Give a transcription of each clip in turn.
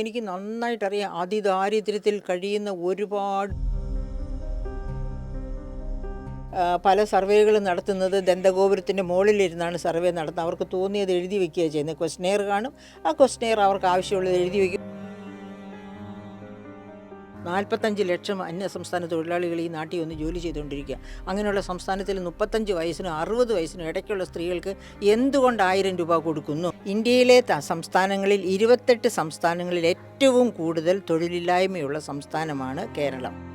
എനിക്ക് നന്നായിട്ടറിയാം. അതിദാരിദ്ര്യത്തിൽ കഴിയുന്ന ഒരുപാട് പല സർവേകളും നടത്തുന്നത് ദന്തഗോപുരത്തിന്റെ മുകളിലിരുന്നാണ് സർവേ നടത്തുന്നത്. അവർക്ക് തോന്നിയത് എഴുതി വെക്കുക ചെയ്യുന്നത്. ക്വസ്റ്റനെയർ കാണും. ആ ക്വസ്റ്റനെയർ അവർക്ക് ആവശ്യമുള്ളത് എഴുതി വയ്ക്കും. നാൽപ്പത്തഞ്ച് ലക്ഷം അന്യ സംസ്ഥാന തൊഴിലാളികൾ ഈ നാട്ടിൽ വന്ന് ജോലി ചെയ്തുകൊണ്ടിരിക്കുക. അങ്ങനെയുള്ള സംസ്ഥാനത്തിൽ മുപ്പത്തഞ്ച് വയസ്സിനും അറുപത് വയസ്സിനും ഇടയ്ക്കുള്ള സ്ത്രീകൾക്ക് എന്തുകൊണ്ട് ആയിരം രൂപ കൊടുക്കുന്നു? ഇന്ത്യയിലെ സംസ്ഥാനങ്ങളിൽ ഇരുപത്തെട്ട് സംസ്ഥാനങ്ങളിൽ ഏറ്റവും കൂടുതൽ തൊഴിലില്ലായ്മയുള്ള സംസ്ഥാനമാണ് കേരളം.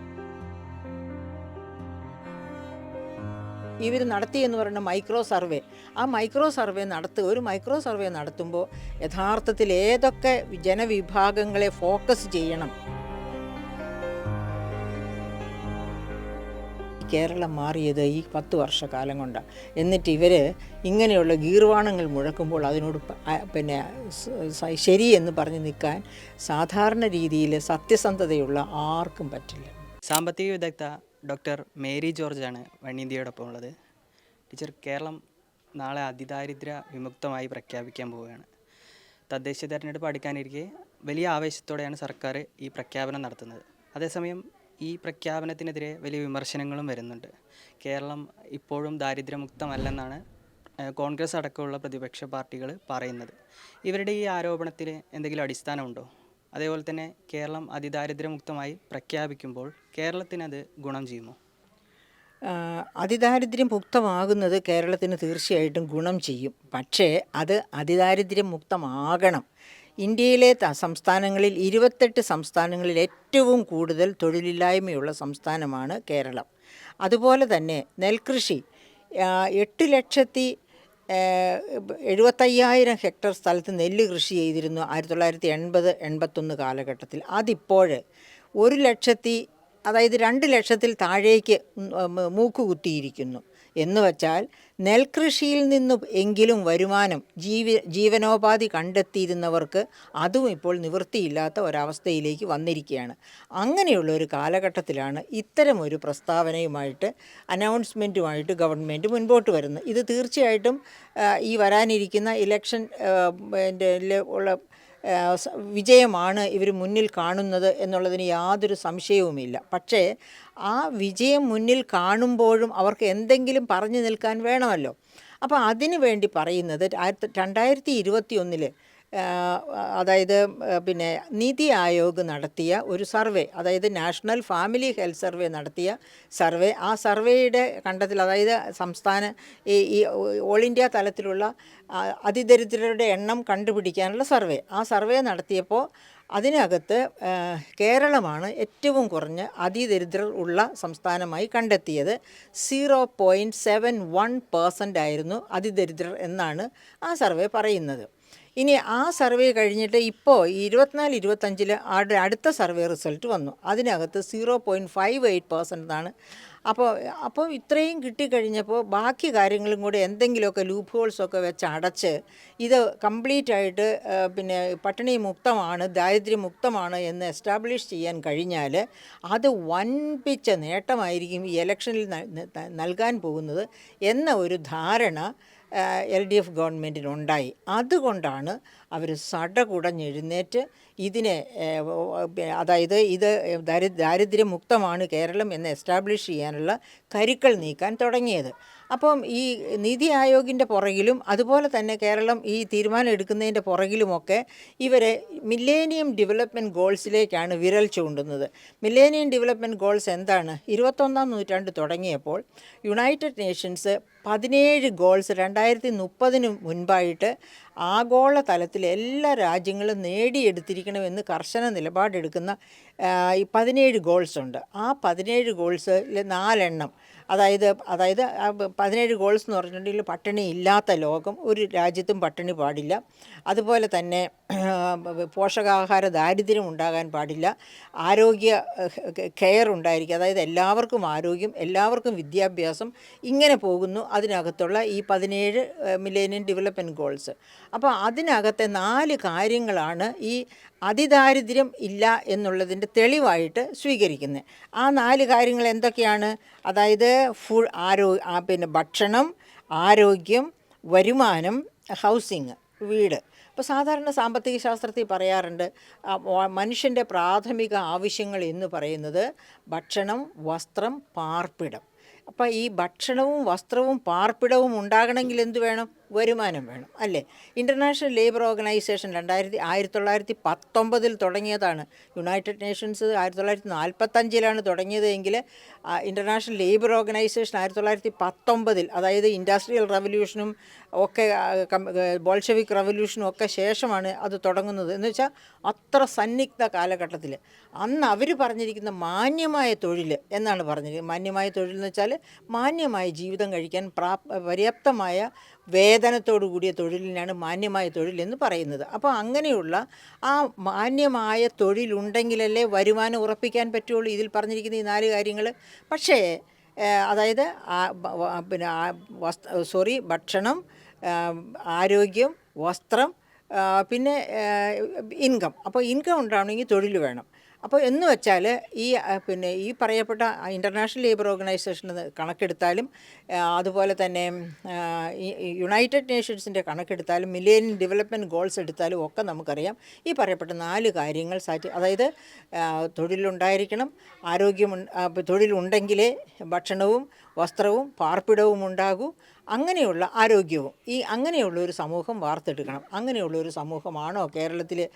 ഇവർ നടത്തി എന്ന് പറയുന്ന മൈക്രോ സർവേ. ആ മൈക്രോ സർവേ നടത്തുക ഒരു മൈക്രോ സർവേ നടത്തുമ്പോൾ യഥാർത്ഥത്തിൽ ഏതൊക്കെ ജനവിഭാഗങ്ങളെ ഫോക്കസ് ചെയ്യണം? കേരളം മാറിയത് ഈ പത്ത് വർഷക്കാലം കൊണ്ടാണ് എന്നിട്ട് ഇവർ ഇങ്ങനെയുള്ള ഗീർവാണങ്ങൾ മുഴക്കുമ്പോൾ അതിനോട് പിന്നെ ശരി എന്ന് പറഞ്ഞ് നിൽക്കാൻ സാധാരണ രീതിയിൽ സത്യസന്ധതയുള്ള ആർക്കും പറ്റില്ല. സാമ്പത്തിക വിദഗ്ധ ഡോക്ടർ മേരി ജോർജാണ് വണ്ണിന്ത്യയോടൊപ്പം ഉള്ളത്. ടീച്ചർ കേരളം നാളെ അതിദാരിദ്ര്യ വിമുക്തമായി പ്രഖ്യാപിക്കാൻ പോവുകയാണ്. തദ്ദേശ തെരഞ്ഞെടുപ്പ് അടുക്കാനിരിക്കെ വലിയ ആവേശത്തോടെയാണ് സർക്കാർ ഈ പ്രഖ്യാപനം നടത്തുന്നത്. അതേസമയം ഈ പ്രഖ്യാപനത്തിനെതിരെ വലിയ വിമർശനങ്ങളും വരുന്നുണ്ട്. കേരളം ഇപ്പോഴും ദാരിദ്ര്യമുക്തമല്ലെന്നാണ് കോൺഗ്രസ് അടക്കമുള്ള പ്രതിപക്ഷ പാർട്ടികൾ പറയുന്നത്. ഇവരുടെ ഈ ആരോപണത്തിൽ എന്തെങ്കിലും അടിസ്ഥാനമുണ്ടോ? അതേപോലെ തന്നെ കേരളം അതിദാരിദ്ര്യമുക്തമായി പ്രഖ്യാപിക്കുമ്പോൾ കേരളത്തിനത് ഗുണം ചെയ്യുമോ? അതിദാരിദ്ര്യം മുക്തമാകുന്നത് കേരളത്തിന് തീർച്ചയായിട്ടും ഗുണം ചെയ്യും. പക്ഷേ അത് അതിദാരിദ്ര്യം മുക്തമാകണം ഇന്ത്യയിലെ സംസ്ഥാനങ്ങളിൽ ഇരുപത്തെട്ട് സംസ്ഥാനങ്ങളിൽ ഏറ്റവും കൂടുതൽ തൊഴിലില്ലായ്മയുള്ള സംസ്ഥാനമാണ് കേരളം. അതുപോലെ തന്നെ നെൽകൃഷി എട്ട് ലക്ഷത്തി എഴുപത്തയ്യായിരം ഹെക്ടർ സ്ഥലത്ത് നെല്ല് കൃഷി ചെയ്തിരുന്നു ആയിരത്തി തൊള്ളായിരത്തി എൺപത് എൺപത്തൊന്ന് കാലഘട്ടത്തിൽ. അതിപ്പോൾ ഒരു ലക്ഷത്തി അതായത് രണ്ട് ലക്ഷത്തിൽ താഴേക്ക് ഉം, ഉം, മൂക്ക് കുത്തിയിരിക്കുന്നു എന്ന് വച്ചാൽ നെൽകൃഷിയിൽ നിന്നും എങ്കിലും വരുമാനം ജീവ ജീവനോപാധി കണ്ടെത്തിയിരുന്നവർക്ക് അതും ഇപ്പോൾ നിവൃത്തിയില്ലാത്ത ഒരവസ്ഥയിലേക്ക് വന്നിരിക്കുകയാണ്. അങ്ങനെയുള്ള ഒരു കാലഘട്ടത്തിലാണ് ഇത്തരമൊരു പ്രസ്താവനയുമായിട്ട് അനൗൺസ്മെന്റുമായിട്ട് ഗവൺമെന്റ് മുൻപോട്ട് വരുന്നത്. ഇത് തീർച്ചയായിട്ടും ഈ വരാനിരിക്കുന്ന ഇലക്ഷൻ ഉള്ള വിജയമാണ് ഇവർ മുന്നിൽ കാണുന്നത് എന്നുള്ളതിന് യാതൊരു സംശയവുമില്ല. പക്ഷേ ആ വിജയം മുന്നിൽ കാണുമ്പോഴും അവർക്ക് എന്തെങ്കിലും പറഞ്ഞു നിൽക്കാൻ വേണമല്ലോ. അപ്പോൾ അതിനു വേണ്ടി പറയുന്നത് ആയിരത്തി രണ്ടായിരത്തി ഇരുപത്തി അതായത് പിന്നെ നീതി ആയോഗ് നടത്തിയ ഒരു സർവേ അതായത് നാഷണൽ ഫാമിലി ഹെൽത്ത് സർവേ നടത്തിയ സർവേ ആ സർവേയുടെ കണ്ടത്തിൽ അതായത് സംസ്ഥാന ഈ ഈ ഓൾ ഇന്ത്യ തലത്തിലുള്ള അതിദരിദ്രരുടെ എണ്ണം കണ്ടുപിടിക്കാനുള്ള സർവേ ആ സർവേ നടത്തിയപ്പോൾ അതിനകത്ത് കേരളമാണ് ഏറ്റവും കുറഞ്ഞ അതിദരിദ്രർ ഉള്ള സംസ്ഥാനമായി കണ്ടെത്തിയത്. Zero point seven one percent ആയിരുന്നു അതിദരിദ്രർ എന്നാണ് ആ സർവേ പറയുന്നത്. ഇനി ആ സർവേ കഴിഞ്ഞിട്ട് ഇപ്പോൾ ഇരുപത്തിനാല് ഇരുപത്തഞ്ചിൽ അടുത്ത സർവേ റിസൾട്ട് വന്നു? അതിനകത്ത് സീറോ പോയിന്റ് ഫൈവ് എയ്റ്റ് എന്നാണ് അപ്പോൾ അപ്പോൾ ഇത്രയും കിട്ടിക്കഴിഞ്ഞപ്പോൾ ബാക്കി കാര്യങ്ങളും കൂടെ എന്തെങ്കിലുമൊക്കെ ലൂപ്പ് ഹോൾസൊക്കെ വെച്ച് അടച്ച് ഇത് കംപ്ലീറ്റ് ആയിട്ട് പിന്നെ പട്ടിണി മുക്തമാണ് ദാരിദ്ര്യം മുക്തമാണ് എന്ന് എസ്റ്റാബ്ലിഷ് ചെയ്യാൻ കഴിഞ്ഞാൽ അത് വൻപിച്ച നേട്ടമായിരിക്കും ഈ ഇലക്ഷനിൽ നൽകാൻ പോകുന്നത് എന്ന ഒരു ധാരണ എൽ ഡി എഫ് ഗവൺമെന്റിനുണ്ടായി അതുകൊണ്ടാണ് അവർ സടകുടഞ്ഞെഴുന്നേറ്റ് ഇതിനെ അതായത് ഇത് ദാരിദ്ര്യമുക്തമാണ് കേരളം എന്ന് എസ്റ്റാബ്ലിഷ് ചെയ്യാനുള്ള കരുക്കൾ നീക്കാൻ തുടങ്ങിയത്. അപ്പം ഈ നീതി ആയോഗിന്റെ പുറകിലും അതുപോലെ തന്നെ കേരളം ഈ തീരുമാനം എടുക്കുന്നതിന്റെ പുറകിലുമൊക്കെ ഇവരെ മില്ലേനിയം ഡെവലപ്മെന്റ് ഗോൾസിലേക്കാണ് വിരൽ ചൂണ്ടുന്നത്. മില്ലേനിയം ഡെവലപ്മെന്റ് ഗോൾസ് എന്താണ്? ഇരുപത്തൊന്നാം നൂറ്റാണ്ട് തുടങ്ങിയപ്പോൾ യുണൈറ്റഡ് നേഷൻസ് പതിനേഴ് ഗോൾസ് രണ്ടായിരത്തി മുപ്പതിന് മുൻപായിട്ട് ആഗോള തലത്തിൽ എല്ലാ രാജ്യങ്ങളും നേടിയെടുത്തിരിക്കണമെന്ന് കർശന നിലപാടെടുക്കുന്ന പതിനേഴ് ഗോൾസ് ഉണ്ട്. ആ പതിനേഴ് ഗോൾസിൽ നാലെണ്ണം അതായത് അതായത് പതിനേഴ് ഗോൾസ് എന്ന് പറഞ്ഞിട്ടുണ്ടെങ്കിൽ പട്ടിണി ഇല്ലാത്ത ലോകം ഒരു രാജ്യത്തും പട്ടിണി പാടില്ല. അതുപോലെ തന്നെ പോഷകാഹാര ദാരിദ്ര്യം ഉണ്ടാകാൻ പാടില്ല. ആരോഗ്യ കെയർ ഉണ്ടായിരിക്കും. അതായത് എല്ലാവർക്കും ആരോഗ്യം എല്ലാവർക്കും വിദ്യാഭ്യാസം ഇങ്ങനെ പോകുന്നു അതിനകത്തുള്ള ഈ പതിനേഴ് മില്ലേനിയം ഡെവലപ്മെന്റ് ഗോൾസ്. അപ്പോൾ അതിനകത്തെ നാല് കാര്യങ്ങളാണ് ഈ അതിദാരിദ്ര്യം ഇല്ല എന്നുള്ളതിന്റെ തെളിവായിട്ട് സ്വീകരിക്കുന്നത്. ആ നാല് കാര്യങ്ങൾ എന്തൊക്കെയാണ്? അതായത് ഫുൾ ആരോ പിന്നെ ഭക്ഷണം ആരോഗ്യം വരുമാനം ഹൗസിങ് വീട്. ഇപ്പോൾ സാധാരണ സാമ്പത്തിക ശാസ്ത്രത്തിൽ പറയാറുണ്ട് മനുഷ്യന്റെ പ്രാഥമിക ആവശ്യങ്ങൾ എന്ന് പറയുന്നത് ഭക്ഷണം വസ്ത്രം പാർപ്പിടം. അപ്പോൾ ഈ ഭക്ഷണവും വസ്ത്രവും പാർപ്പിടവും ഉണ്ടാകണമെങ്കിൽ എന്ത് വേണം? വരുമാനം വേണം അല്ലേ? ഇന്റർനാഷണൽ ലേബർ ഓർഗനൈസേഷൻ രണ്ടായിരത്തി ആയിരത്തി തൊള്ളായിരത്തി പത്തൊമ്പതിൽ തുടങ്ങിയതാണ്. യുണൈറ്റഡ് നേഷൻസ് ആയിരത്തി തൊള്ളായിരത്തി നാൽപ്പത്തഞ്ചിലാണ് തുടങ്ങിയത് എങ്കിൽ ഇന്റർനാഷണൽ ലേബർ ഓർഗനൈസേഷൻ ആയിരത്തി തൊള്ളായിരത്തി പത്തൊമ്പതിൽ അതായത് ഇൻഡസ്ട്രിയൽ റവല്യൂഷനും ഒക്കെ ബോൾഷവിക് റവല്യൂഷനും ഒക്കെ ശേഷമാണ് അത് തുടങ്ങുന്നത്. എന്ന് വെച്ചാൽ അത്ര സന്നിഗ്ധ കാലഘട്ടത്തിൽ അന്ന് അവർ പറഞ്ഞിരിക്കുന്ന മാന്യമായ തൊഴിൽ എന്നാണ് പറഞ്ഞിരിക്കുന്നത് മാന്യമായ തൊഴിൽ എന്ന് വെച്ചാൽ മാന്യമായ ജീവിതം കഴിക്കാൻ പ്രാ പര്യാപ്തമായ വേതനത്തോടു കൂടിയ തൊഴിലിനാണ് മാന്യമായ തൊഴിൽ എന്ന് പറയുന്നത്. അപ്പോൾ അങ്ങനെയുള്ള ആ മാന്യമായ തൊഴിലുണ്ടെങ്കിലല്ലേ വരുമാനം ഉറപ്പിക്കാൻ പറ്റുള്ളൂ ഇതിൽ പറഞ്ഞിരിക്കുന്ന ഈ നാല് കാര്യങ്ങൾ. പക്ഷേ അതായത് പിന്നെ സോറി ഭക്ഷണം ആരോഗ്യം വസ്ത്രം പിന്നെ ഇൻകം. അപ്പോൾ ഇൻകം ഉണ്ടാവണമെങ്കിൽ തൊഴിൽ വേണം. അപ്പോൾ എന്ന് വെച്ചാൽ ഈ പിന്നെ ഈ പറയപ്പെട്ട ഇന്റർനാഷണൽ ലേബർ ഓർഗനൈസേഷൻ കണക്കെടുത്താലും അതുപോലെ തന്നെ യുണൈറ്റഡ് നേഷൻസിന്റെ കണക്കെടുത്താലും മില്ലേനിയം ഡെവലപ്മെന്റ് ഗോൾസ് എടുത്താലും ഒക്കെ നമുക്കറിയാം. ഈ പറയപ്പെട്ട നാല് കാര്യങ്ങൾ സാറ്റി അതായത് തൊഴിലുണ്ടായിരിക്കണം ആരോഗ്യം തൊഴിലുണ്ടെങ്കിലേ ഭക്ഷണവും വസ്ത്രവും പാർപ്പിടവും ഉണ്ടാകൂ അങ്ങനെയുള്ള ആരോഗ്യവും ഈ അങ്ങനെയുള്ള ഒരു സമൂഹം വാർത്തെടുക്കണം. അങ്ങനെയുള്ള ഒരു സമൂഹമാണോ കേരളത്തിൽ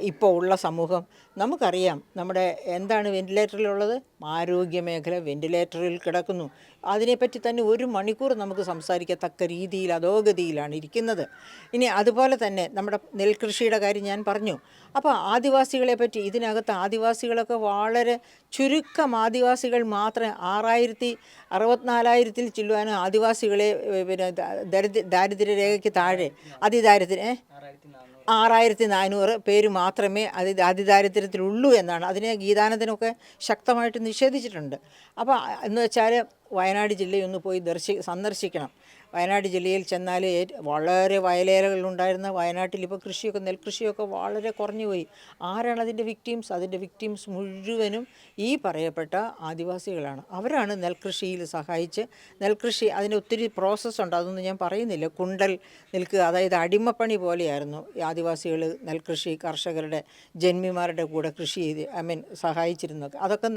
ഇപ്പോൾ ഉള്ള സമൂഹം? നമുക്കറിയാം നമ്മുടെ എന്താണ് വെന്റിലേറ്ററിലുള്ളത്? ആരോഗ്യ മേഖല വെന്റിലേറ്ററിൽ കിടക്കുന്നു. അതിനെപ്പറ്റി തന്നെ ഒരു മണിക്കൂർ നമുക്ക് സംസാരിക്കത്തക്ക രീതിയിൽ അധോഗതിയിലാണ് ഇരിക്കുന്നത്. ഇനി അതുപോലെ തന്നെ നമ്മുടെ നെൽകൃഷിയുടെ കാര്യം ഞാൻ പറഞ്ഞു. അപ്പോൾ ആദിവാസികളെ പറ്റി ഇതിനകത്ത് ആദിവാസികളൊക്കെ വളരെ ചുരുക്കം ആദിവാസികൾ മാത്രമേ ആറായിരത്തി അറുപത്തിനാലായിരത്തിൽ ചെല്ലുവാനും ആദിവാസികളെ പിന്നെ ദരിദ്ര ദാരിദ്ര്യരേഖയ്ക്ക് താഴെ അതിദാരിദ്ര്യ? ആറായിരത്തി നാനൂറ് പേര് മാത്രമേ അതി അതിദാരിദ്ര്യത്തിലുള്ളൂ എന്നാണ്. അതിനെ ഗീതാനന്ദനൊക്കെ ശക്തമായിട്ട് നിഷേധിച്ചിട്ടുണ്ട്. അപ്പോൾ എന്ന് വെച്ചാൽ വയനാട് ജില്ലയൊന്ന് പോയി ദർശി സന്ദർശിക്കണം. വയനാട് ജില്ലയിൽ ചെന്നാൽ വളരെ വയലേലകളുണ്ടായിരുന്ന വയനാട്ടിൽ ഇപ്പോൾ കൃഷിയൊക്കെ നെൽകൃഷിയൊക്കെ വളരെ കുറഞ്ഞു പോയി ആരാണ് അതിന്റെ വിക്ടീംസ് അതിന്റെ വിക്ടീംസ് മുഴുവനും ഈ പറയപ്പെട്ട ആദിവാസികളാണ്. അവരാണ് നെൽകൃഷിയിൽ സഹായിച്ച് നെൽകൃഷി അതിന് ഒത്തിരി പ്രോസസ്സുണ്ട് അതൊന്നും ഞാൻ പറയുന്നില്ല. കുണ്ടൽ നിൽക്കുക അതായത് അടിമപ്പണി പോലെയായിരുന്നു ആദിവാസികൾ നെൽകൃഷി കർഷകരുടെ ജന്മിമാരുടെ കൂടെ കൃഷി ചെയ്ത് ഐ മീൻ സഹായിച്ചിരുന്നത് അതൊക്കെ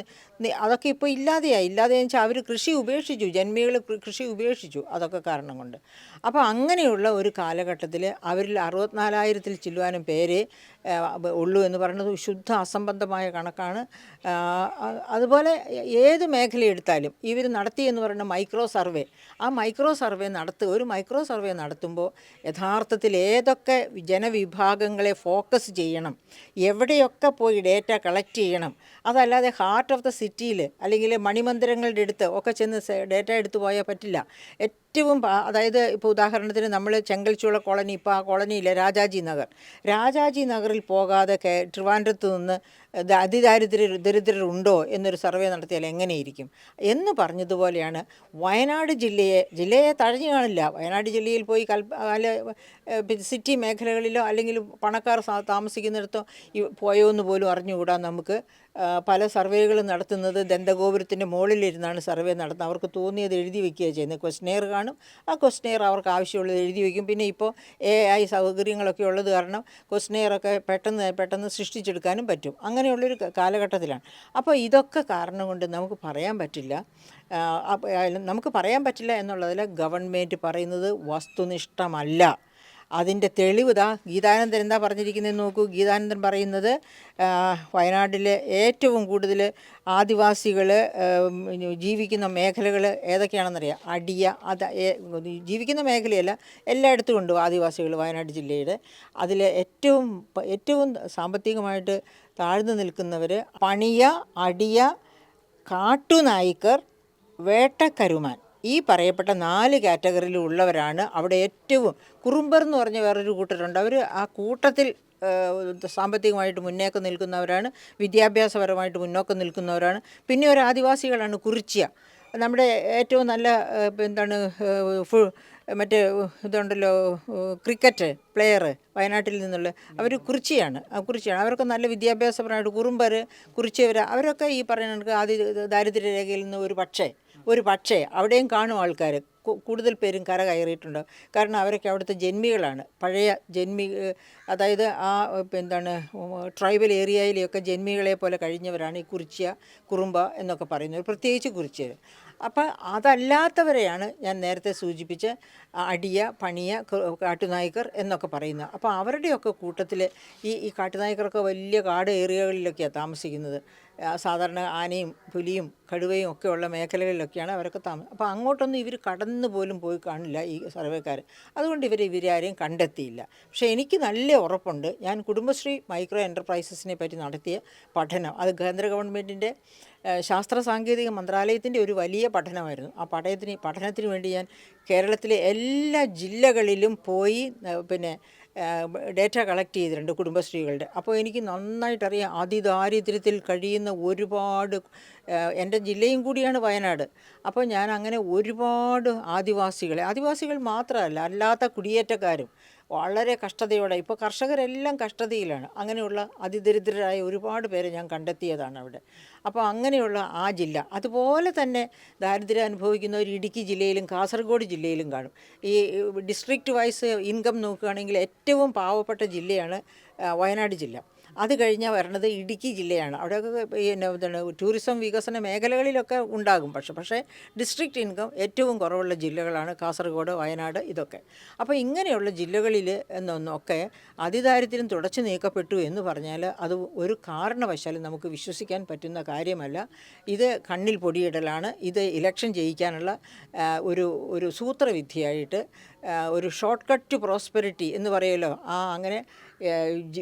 അതൊക്കെ ഇപ്പോൾ ഇല്ലാതെയായി. ഇല്ലാതെയെന്ന് വെച്ചാൽ അവർ കൃഷി ഉപേക്ഷിച്ചു. ജന്മികൾ കൃഷി ഉപേക്ഷിച്ചു. അതൊക്കെ കാരണം. കൊണ്ട്. അപ്പോൾ അങ്ങനെയുള്ള ഒരു കാലഘട്ടത്തിൽ അവരിൽ അറുപത്തിനാലായിരത്തിൽ ചില്ലുവാനും പേര് ഉള്ളൂ എന്ന് പറയുന്നത് ശുദ്ധ അസംബന്ധമായ കണക്കാണ്. അതുപോലെ ഏത് മേഖല എടുത്താലും ഇവർ നടത്തി എന്ന് പറയുന്ന മൈക്രോ സർവേ ആ മൈക്രോ സർവേ നടത്തുക ഒരു മൈക്രോ സർവേ നടത്തുമ്പോൾ യഥാർത്ഥത്തിൽ ഏതൊക്കെ ജനവിഭാഗങ്ങളെ ഫോക്കസ് ചെയ്യണം എവിടെയൊക്കെ പോയി ഡേറ്റ കളക്ട് ചെയ്യണം അതല്ലാതെ ഹാർട്ട് ഓഫ് ദ സിറ്റിയിൽ അല്ലെങ്കിൽ മണിമന്ദിരങ്ങളുടെ അടുത്ത് ഒക്കെ ചെന്ന് ഡേറ്റ എടുത്തു പോയാൽ പറ്റില്ല. ഏറ്റവും അതായത് ഇപ്പോൾ ഉദാഹരണത്തിന് നമ്മൾ ചെങ്കൽച്ചുള കോളനി ഇപ്പോൾ ആ കോളനിയിലെ രാജാജി നഗർ. രാജാജി നഗറിൽ പോകാതെ ട്രിവാൻഡ്രത്ത് നിന്ന് അതിദാരിദ്ര്യ ദരിദ്രരുണ്ടോ എന്നൊരു സർവേ നടത്തിയാൽ എങ്ങനെയിരിക്കും? എന്ന് പറഞ്ഞതുപോലെയാണ് വയനാട് ജില്ലയെ ജില്ലയെ തഴഞ്ഞു കാണില്ല. വയനാട് ജില്ലയിൽ പോയി അല്ല സിറ്റി മേഖലകളിലോ അല്ലെങ്കിൽ പണക്കാർ താമസിക്കുന്നിടത്തോ പോയോ എന്ന് പോലും അറിഞ്ഞുകൂടാ നമുക്ക്. പല സർവേകളും നടത്തുന്നത് ദന്തഗോപുരത്തിന്റെ മുകളിലിരുന്നാണ് സർവേ നടത്തുന്നത്. അവർക്ക് തോന്നിയത് എഴുതി വെക്കുകയാണ് ചെയ്യുന്നത്. ക്വസ്റ്റനെയർ കാണും. ആ ക്വസ്റ്റനെയർ അവർക്ക് ആവശ്യമുള്ളത് എഴുതി വയ്ക്കും. പിന്നെ ഇപ്പോൾ എ ഐ സൗകര്യങ്ങളൊക്കെ ഉള്ളത് കാരണം ക്വസ്റ്റനെയറൊക്കെ പെട്ടെന്ന് പെട്ടെന്ന് സൃഷ്ടിച്ചെടുക്കാനും പറ്റും. അങ്ങനെയുള്ളൊരു കാലഘട്ടത്തിലാണ്. അപ്പോൾ ഇതൊക്കെ കാരണം കൊണ്ട് നമുക്ക് പറയാൻ പറ്റില്ല. നമുക്ക് പറയാൻ പറ്റില്ല എന്നുള്ളതിൽ ഗവൺമെന്റ് പറയുന്നത് വസ്തുനിഷ്ഠമല്ല. അതിന്റെ തെളിവ് ഇതാ ഗീതാനന്ദൻ എന്താ പറഞ്ഞിരിക്കുന്നത് നോക്കൂ. ഗീതാനന്ദൻ പറയുന്നത് വയനാട്ടിലെ ഏറ്റവും കൂടുതൽ ആദിവാസികൾ ജീവിക്കുന്ന മേഖലകൾ ഏതൊക്കെയാണെന്നറിയാം? അടിയ അത് ജീവിക്കുന്ന മേഖലയല്ല എല്ലായിടത്തും ഉണ്ട് ആദിവാസികൾ വയനാട് ജില്ലയുടെ അതിലെ ഏറ്റവും ഏറ്റവും സാമ്പത്തികമായിട്ട് താഴ്ന്നു നിൽക്കുന്നവർ പണിയ അടിയ കാട്ടുനായ്ക്കർ വേട്ടക്കരുമാൻ. ഈ പറയപ്പെട്ട നാല് കാറ്റഗറിയിലുള്ളവരാണ് അവിടെ ഏറ്റവും കുറുമ്പർ എന്ന് പറഞ്ഞ വേറൊരു കൂട്ടരുണ്ട്. അവർ ആ കൂട്ടത്തിൽ സാമ്പത്തികമായിട്ട് മുന്നേക്കം നിൽക്കുന്നവരാണ് വിദ്യാഭ്യാസപരമായിട്ട് മുന്നോക്കം നിൽക്കുന്നവരാണ്. പിന്നെ ഒരു ആദിവാസികളാണ് കുറിച്യ നമ്മുടെ ഏറ്റവും നല്ല എന്താണ് മറ്റേ ഇതുണ്ടല്ലോ ക്രിക്കറ്റ് പ്ലെയർ വയനാട്ടിൽ നിന്നുള്ള അവർ കുറിച്ചിയാണ്. കുറിച്ചിയാണ്. അവരൊക്കെ നല്ല വിദ്യാഭ്യാസപരമായിട്ട് കുറുമ്പർ കുറിച്ചവർ അവരൊക്കെ ഈ പറയുന്ന ആദ്യ ദാരിദ്ര്യരേഖയിൽ നിന്ന് ഒരു പക്ഷേ ഒരു പക്ഷേ അവിടെയും കാണും ആൾക്കാർ കൂടുതൽ പേരും കര കയറിയിട്ടുണ്ട്. കാരണം അവരൊക്കെ അവിടുത്തെ ജന്മികളാണ്. പഴയ ജന്മി അതായത് ആ എന്താണ് ട്രൈബൽ ഏരിയയിലെയൊക്കെ ജന്മികളെ പോലെ കഴിഞ്ഞവരാണ് ഈ കുറിച്ചിയ കുറുമ്പ എന്നൊക്കെ പറയുന്നത്. പ്രത്യേകിച്ച് കുറിച്യർ അപ്പം അതല്ലാത്തവരെയാണ് ഞാൻ നേരത്തെ സൂചിപ്പിച്ച അടിയ പണിയ കാട്ടുനായ്ക്കർ എന്നൊക്കെ പറയുന്നത്. അപ്പോൾ അവരുടെയൊക്കെ കൂട്ടത്തിൽ ഈ ഈ കാട്ടുനായ്ക്കറൊക്കെ വലിയ കാട് ഏരിയകളിലൊക്കെയാണ് താമസിക്കുന്നത്. സാധാരണ ആനയും പുലിയും കടുവയും ഒക്കെ ഉള്ള മേഖലകളിലൊക്കെയാണ് അവരൊക്കെ താമസം അപ്പോൾ അങ്ങോട്ടൊന്നും ഇവർ കടന്നു പോലും പോയി കാണില്ല ഈ സർവേക്കാർ അതുകൊണ്ട് ഇവർ ഇവരാരെയും കണ്ടെത്തിയില്ല. പക്ഷേ എനിക്ക് നല്ല ഉറപ്പുണ്ട്. ഞാൻ കുടുംബശ്രീ മൈക്രോ എന്റർപ്രൈസസിനെ പറ്റി നടത്തിയ പഠനം. അത് കേന്ദ്ര ഗവൺമെന്റിന്റെ ശാസ്ത്ര സാങ്കേതിക മന്ത്രാലയത്തിന്റെ ഒരു വലിയ പഠനമായിരുന്നു. ആ പഠനത്തിന് പഠനത്തിന് വേണ്ടി ഞാൻ കേരളത്തിലെ എല്ലാ ജില്ലകളിലും പോയി പിന്നെ ഡേറ്റ കളക്ട് ചെയ്തിട്ടുണ്ട് കുടുംബശ്രീകളുടെ. അപ്പോൾ എനിക്ക് നന്നായിട്ടറിയാം അതിദാരിദ്ര്യത്തിൽ കഴിയുന്ന ഒരുപാട് എന്റെ ജില്ലയും കൂടിയാണ് വയനാട്. അപ്പോൾ ഞാൻ അങ്ങനെ ഒരുപാട് ആദിവാസികളെ ആദിവാസികൾ മാത്രമല്ല അല്ലാത്ത കുടിയേറ്റക്കാരും വളരെ കഷ്ടതയോടെ ഇപ്പോൾ കർഷകരെല്ലാം കഷ്ടതയിലാണ്. അങ്ങനെയുള്ള അതിദരിദ്രരായ ഒരുപാട് പേരെ ഞാൻ കണ്ടെത്തിയതാണ് അവിടെ. അപ്പോൾ അങ്ങനെയുള്ള ആ ജില്ല അതുപോലെ തന്നെ ദാരിദ്ര്യം അനുഭവിക്കുന്ന ഒരു ഇടുക്കി ജില്ലയിലും കാസർഗോഡ് ജില്ലയിലും കാണും. ഈ ഡിസ്ട്രിക്റ്റ് വൈസ് ഇൻകം നോക്കുകയാണെങ്കിൽ ഏറ്റവും പാവപ്പെട്ട ജില്ലയാണ് വയനാട് ജില്ല. അത് കഴിഞ്ഞാൽ വരണത് ഇടുക്കി ജില്ലയാണ്. അവിടെയൊക്കെ പിന്നെ എന്താണ് ടൂറിസം വികസന മേഖലകളിലൊക്കെ ഉണ്ടാകും പക്ഷെ പക്ഷേ ഡിസ്ട്രിക്റ്റ് ഇൻകം ഏറ്റവും കുറവുള്ള ജില്ലകളാണ് കാസർഗോഡ് വയനാട് ഇതൊക്കെ. അപ്പോൾ ഇങ്ങനെയുള്ള ജില്ലകളിൽ എന്നൊന്നൊക്കെ അതിദാരിദ്ര്യം തുടച്ചു നീക്കപ്പെട്ടു എന്ന് പറഞ്ഞാൽ അത് ഒരു കാരണവശാലും നമുക്ക് വിശ്വസിക്കാൻ പറ്റുന്ന കാര്യമല്ല. ഇത് കണ്ണിൽ പൊടിയിടലാണ്. ഇത് ഇലക്ഷൻ ജയിക്കാനുള്ള ഒരു ഒരു സൂത്രവിദ്യയായിട്ട് ഒരു ഷോർട്ട് കട്ട് ടു പ്രോസ്പെരിറ്റി എന്ന് പറയുമല്ലോ ആ അങ്ങനെ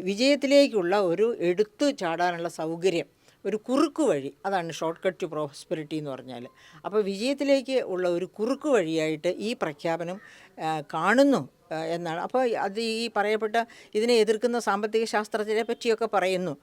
വിജയത്തിലേക്കുള്ള ഒരു എടുത്തു ചാടാനുള്ള സൗകര്യം ഒരു കുറുക്ക് വഴി അതാണ് ഷോർട്ട് കട്ട് ടു പ്രോസ്പെരിറ്റി എന്ന് പറഞ്ഞാൽ. അപ്പോൾ വിജയത്തിലേക്ക് ഉള്ള ഒരു കുറുക്ക് വഴിയായിട്ട് ഈ പ്രഖ്യാപനം കാണുന്നു എന്നാണ്. അപ്പോൾ അത് ഈ പറയപ്പെട്ട ഇതിനെ എതിർക്കുന്ന സാമ്പത്തിക ശാസ്ത്രജ്ഞരെ പറ്റിയൊക്കെ പറയുന്നു.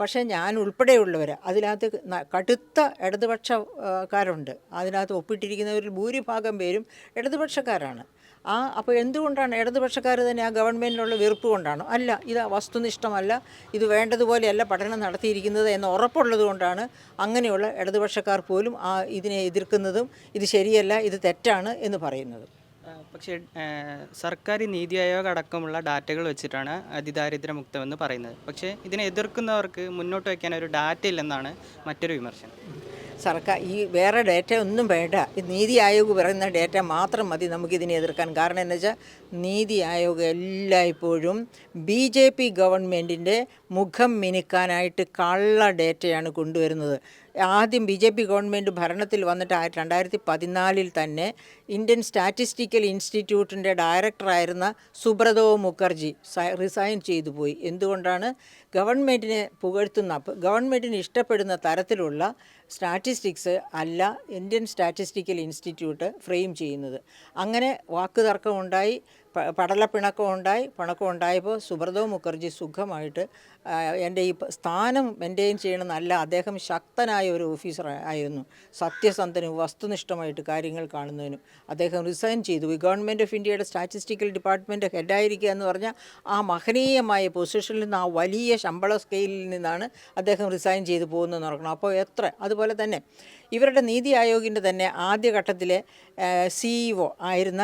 പക്ഷേ ഞാൻ ഉൾപ്പെടെയുള്ളവർ അതിനകത്ത് കടുത്ത ഇടതുപക്ഷക്കാരുണ്ട് അതിനകത്ത് ഒപ്പിട്ടിരിക്കുന്നവരിൽ ഭൂരിഭാഗം പേരും ഇടതുപക്ഷക്കാരാണ്. ആ അപ്പോൾ എന്തുകൊണ്ടാണ് ഇടതുപക്ഷക്കാർ തന്നെ ആ ഗവൺമെന്റിനുള്ള വെറുപ്പ് കൊണ്ടാണോ? അല്ല ഇത് വസ്തുനിഷ്ഠമല്ല ഇത് വേണ്ടതുപോലെയല്ല പഠനം നടത്തിയിരിക്കുന്നത് എന്ന് ഉറപ്പുള്ളത് കൊണ്ടാണ് അങ്ങനെയുള്ള ഇടതുപക്ഷക്കാർ പോലും ആ ഇതിനെ എതിർക്കുന്നതും ഇത് ശരിയല്ല ഇത് തെറ്റാണ് എന്ന് പറയുന്നത്. പക്ഷേ സർക്കാർ നീതി ആയോഗ് അടക്കമുള്ള ഡാറ്റകൾ വെച്ചിട്ടാണ് അതിദാരിദ്ര്യമുക്തമെന്ന് പറയുന്നത്. പക്ഷേ ഇതിനെ എതിർക്കുന്നവർക്ക് മുന്നോട്ട് വയ്ക്കാൻ ഒരു ഡാറ്റ ഇല്ലെന്നാണ് മറ്റൊരു വിമർശനം. സർക്കാർ ഈ വേറെ ഡേറ്റ ഒന്നും വേണ്ട. നീതി ആയോഗ് പറയുന്ന ഡേറ്റ മാത്രം മതി നമുക്കിതിനെ എതിർക്കാൻ. കാരണം എന്ന് വെച്ചാൽ നീതി ആയോഗ് എല്ലായ്പ്പോഴും ബി ജെ പി ഗവൺമെന്റിന്റെ മുഖം മിനുക്കാനായിട്ട് കള്ള ഡേറ്റയാണ് കൊണ്ടുവരുന്നത്. ആദ്യം ബി ജെ പി ഗവൺമെന്റ് ഭരണത്തിൽ വന്നിട്ട് രണ്ടായിരത്തി പതിനാലിൽ തന്നെ ഇന്ത്യൻ സ്റ്റാറ്റിസ്റ്റിക്കൽ ഇൻസ്റ്റിറ്റ്യൂട്ടിന്റെ ഡയറക്ടറായിരുന്ന സുബ്രതോ മുഖർജി റിസൈൻ ചെയ്തു പോയി. എന്തുകൊണ്ടാണ്? ഗവൺമെന്റിനെ പുകഴ്ത്തുന്ന ഗവൺമെന്റിന് ഇഷ്ടപ്പെടുന്ന തരത്തിലുള്ള സ്റ്റാറ്റിസ്റ്റിക്സ് അല്ല ഇന്ത്യൻ സ്റ്റാറ്റിസ്റ്റിക്കൽ ഇൻസ്റ്റിറ്റ്യൂട്ട് ഫ്രെയിം ചെയ്യുന്നത്. അങ്ങനെ വാക്കുതർക്കം ഉണ്ടായി പ- പടലപ്പിണക്കം ഉണ്ടായി പിണക്കം ഉണ്ടായപ്പോൾ സുബ്രതോ മുഖർജി സുഖമായിട്ട് എന്റെ ഈ സ്ഥാനം മെയിന്റെയിൻ ചെയ്യണമെന്നല്ല അദ്ദേഹം ശക്തനായ ഒരു ഓഫീസർ ആയിരുന്നു. സത്യസന്ധനും വസ്തുനിഷ്ഠമായിട്ട് കാര്യങ്ങൾ കാണുന്നതിനും അദ്ദേഹം റിസൈൻ ചെയ്തു. ഗവൺമെന്റ് ഓഫ് ഇന്ത്യയുടെ സ്റ്റാറ്റിസ്റ്റിക്കൽ ഡിപ്പാർട്ട്മെന്റ് ഹെഡായിരിക്കുക എന്ന് പറഞ്ഞാൽ ആ മഹനീയമായ പൊസിഷനിൽ നിന്ന് ആ വലിയ ശമ്പള സ്കെയിലിൽ നിന്നാണ് അദ്ദേഹം റിസൈൻ ചെയ്തു പോകുന്നതെന്ന് ഓർക്കണം. അപ്പോൾ എത്ര? അതുപോലെ തന്നെ ഇവരുടെ നീതി ആയോഗിന്റെ തന്നെ ആദ്യഘട്ടത്തിലെ സിഇഒ ആയിരുന്ന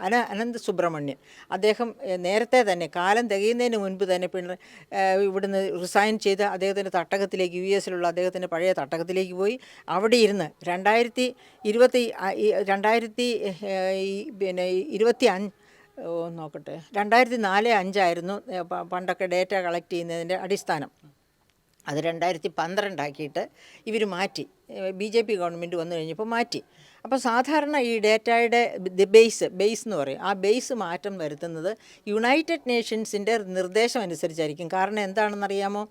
അന അനന്ത് സുബ്രഹ്മണ്യൻ. അദ്ദേഹം നേരത്തെ തന്നെ കാലം തികയുന്നതിന് മുൻപ് തന്നെ പിണ ഇവിടുന്ന് റിസൈൻ ചെയ്ത് അദ്ദേഹത്തിന്റെ തട്ടകത്തിലേക്ക് യു എസിലുള്ള അദ്ദേഹത്തിന്റെ പഴയ തട്ടകത്തിലേക്ക് പോയി. അവിടെ ഇരുന്ന് രണ്ടായിരത്തി ഇരുപത്തി രണ്ടായിരത്തി പിന്നെ ഇരുപത്തി അഞ്ച് നോക്കട്ടെ രണ്ടായിരത്തി നാല് അഞ്ചായിരുന്നു പണ്ടൊക്കെ ഡേറ്റ കളക്ട് ചെയ്യുന്നതിന്റെ അടിസ്ഥാനം. അത് രണ്ടായിരത്തി പന്ത്രണ്ടാക്കിയിട്ട് ഇവർ മാറ്റി ബി ജെ പി ഗവൺമെന്റ് വന്നു കഴിഞ്ഞപ്പോൾ മാറ്റി. അപ്പോൾ സാധാരണ ഈ ഡേറ്റയുടെ ബേസ് ബേസ് എന്ന് പറയും. ആ ബേസ് മാറ്റം വരുത്തുന്നത് യുണൈറ്റഡ് നേഷൻസിന്റെ നിർദ്ദേശം അനുസരിച്ചായിരിക്കും. കാരണം എന്താണെന്നറിയാമോ?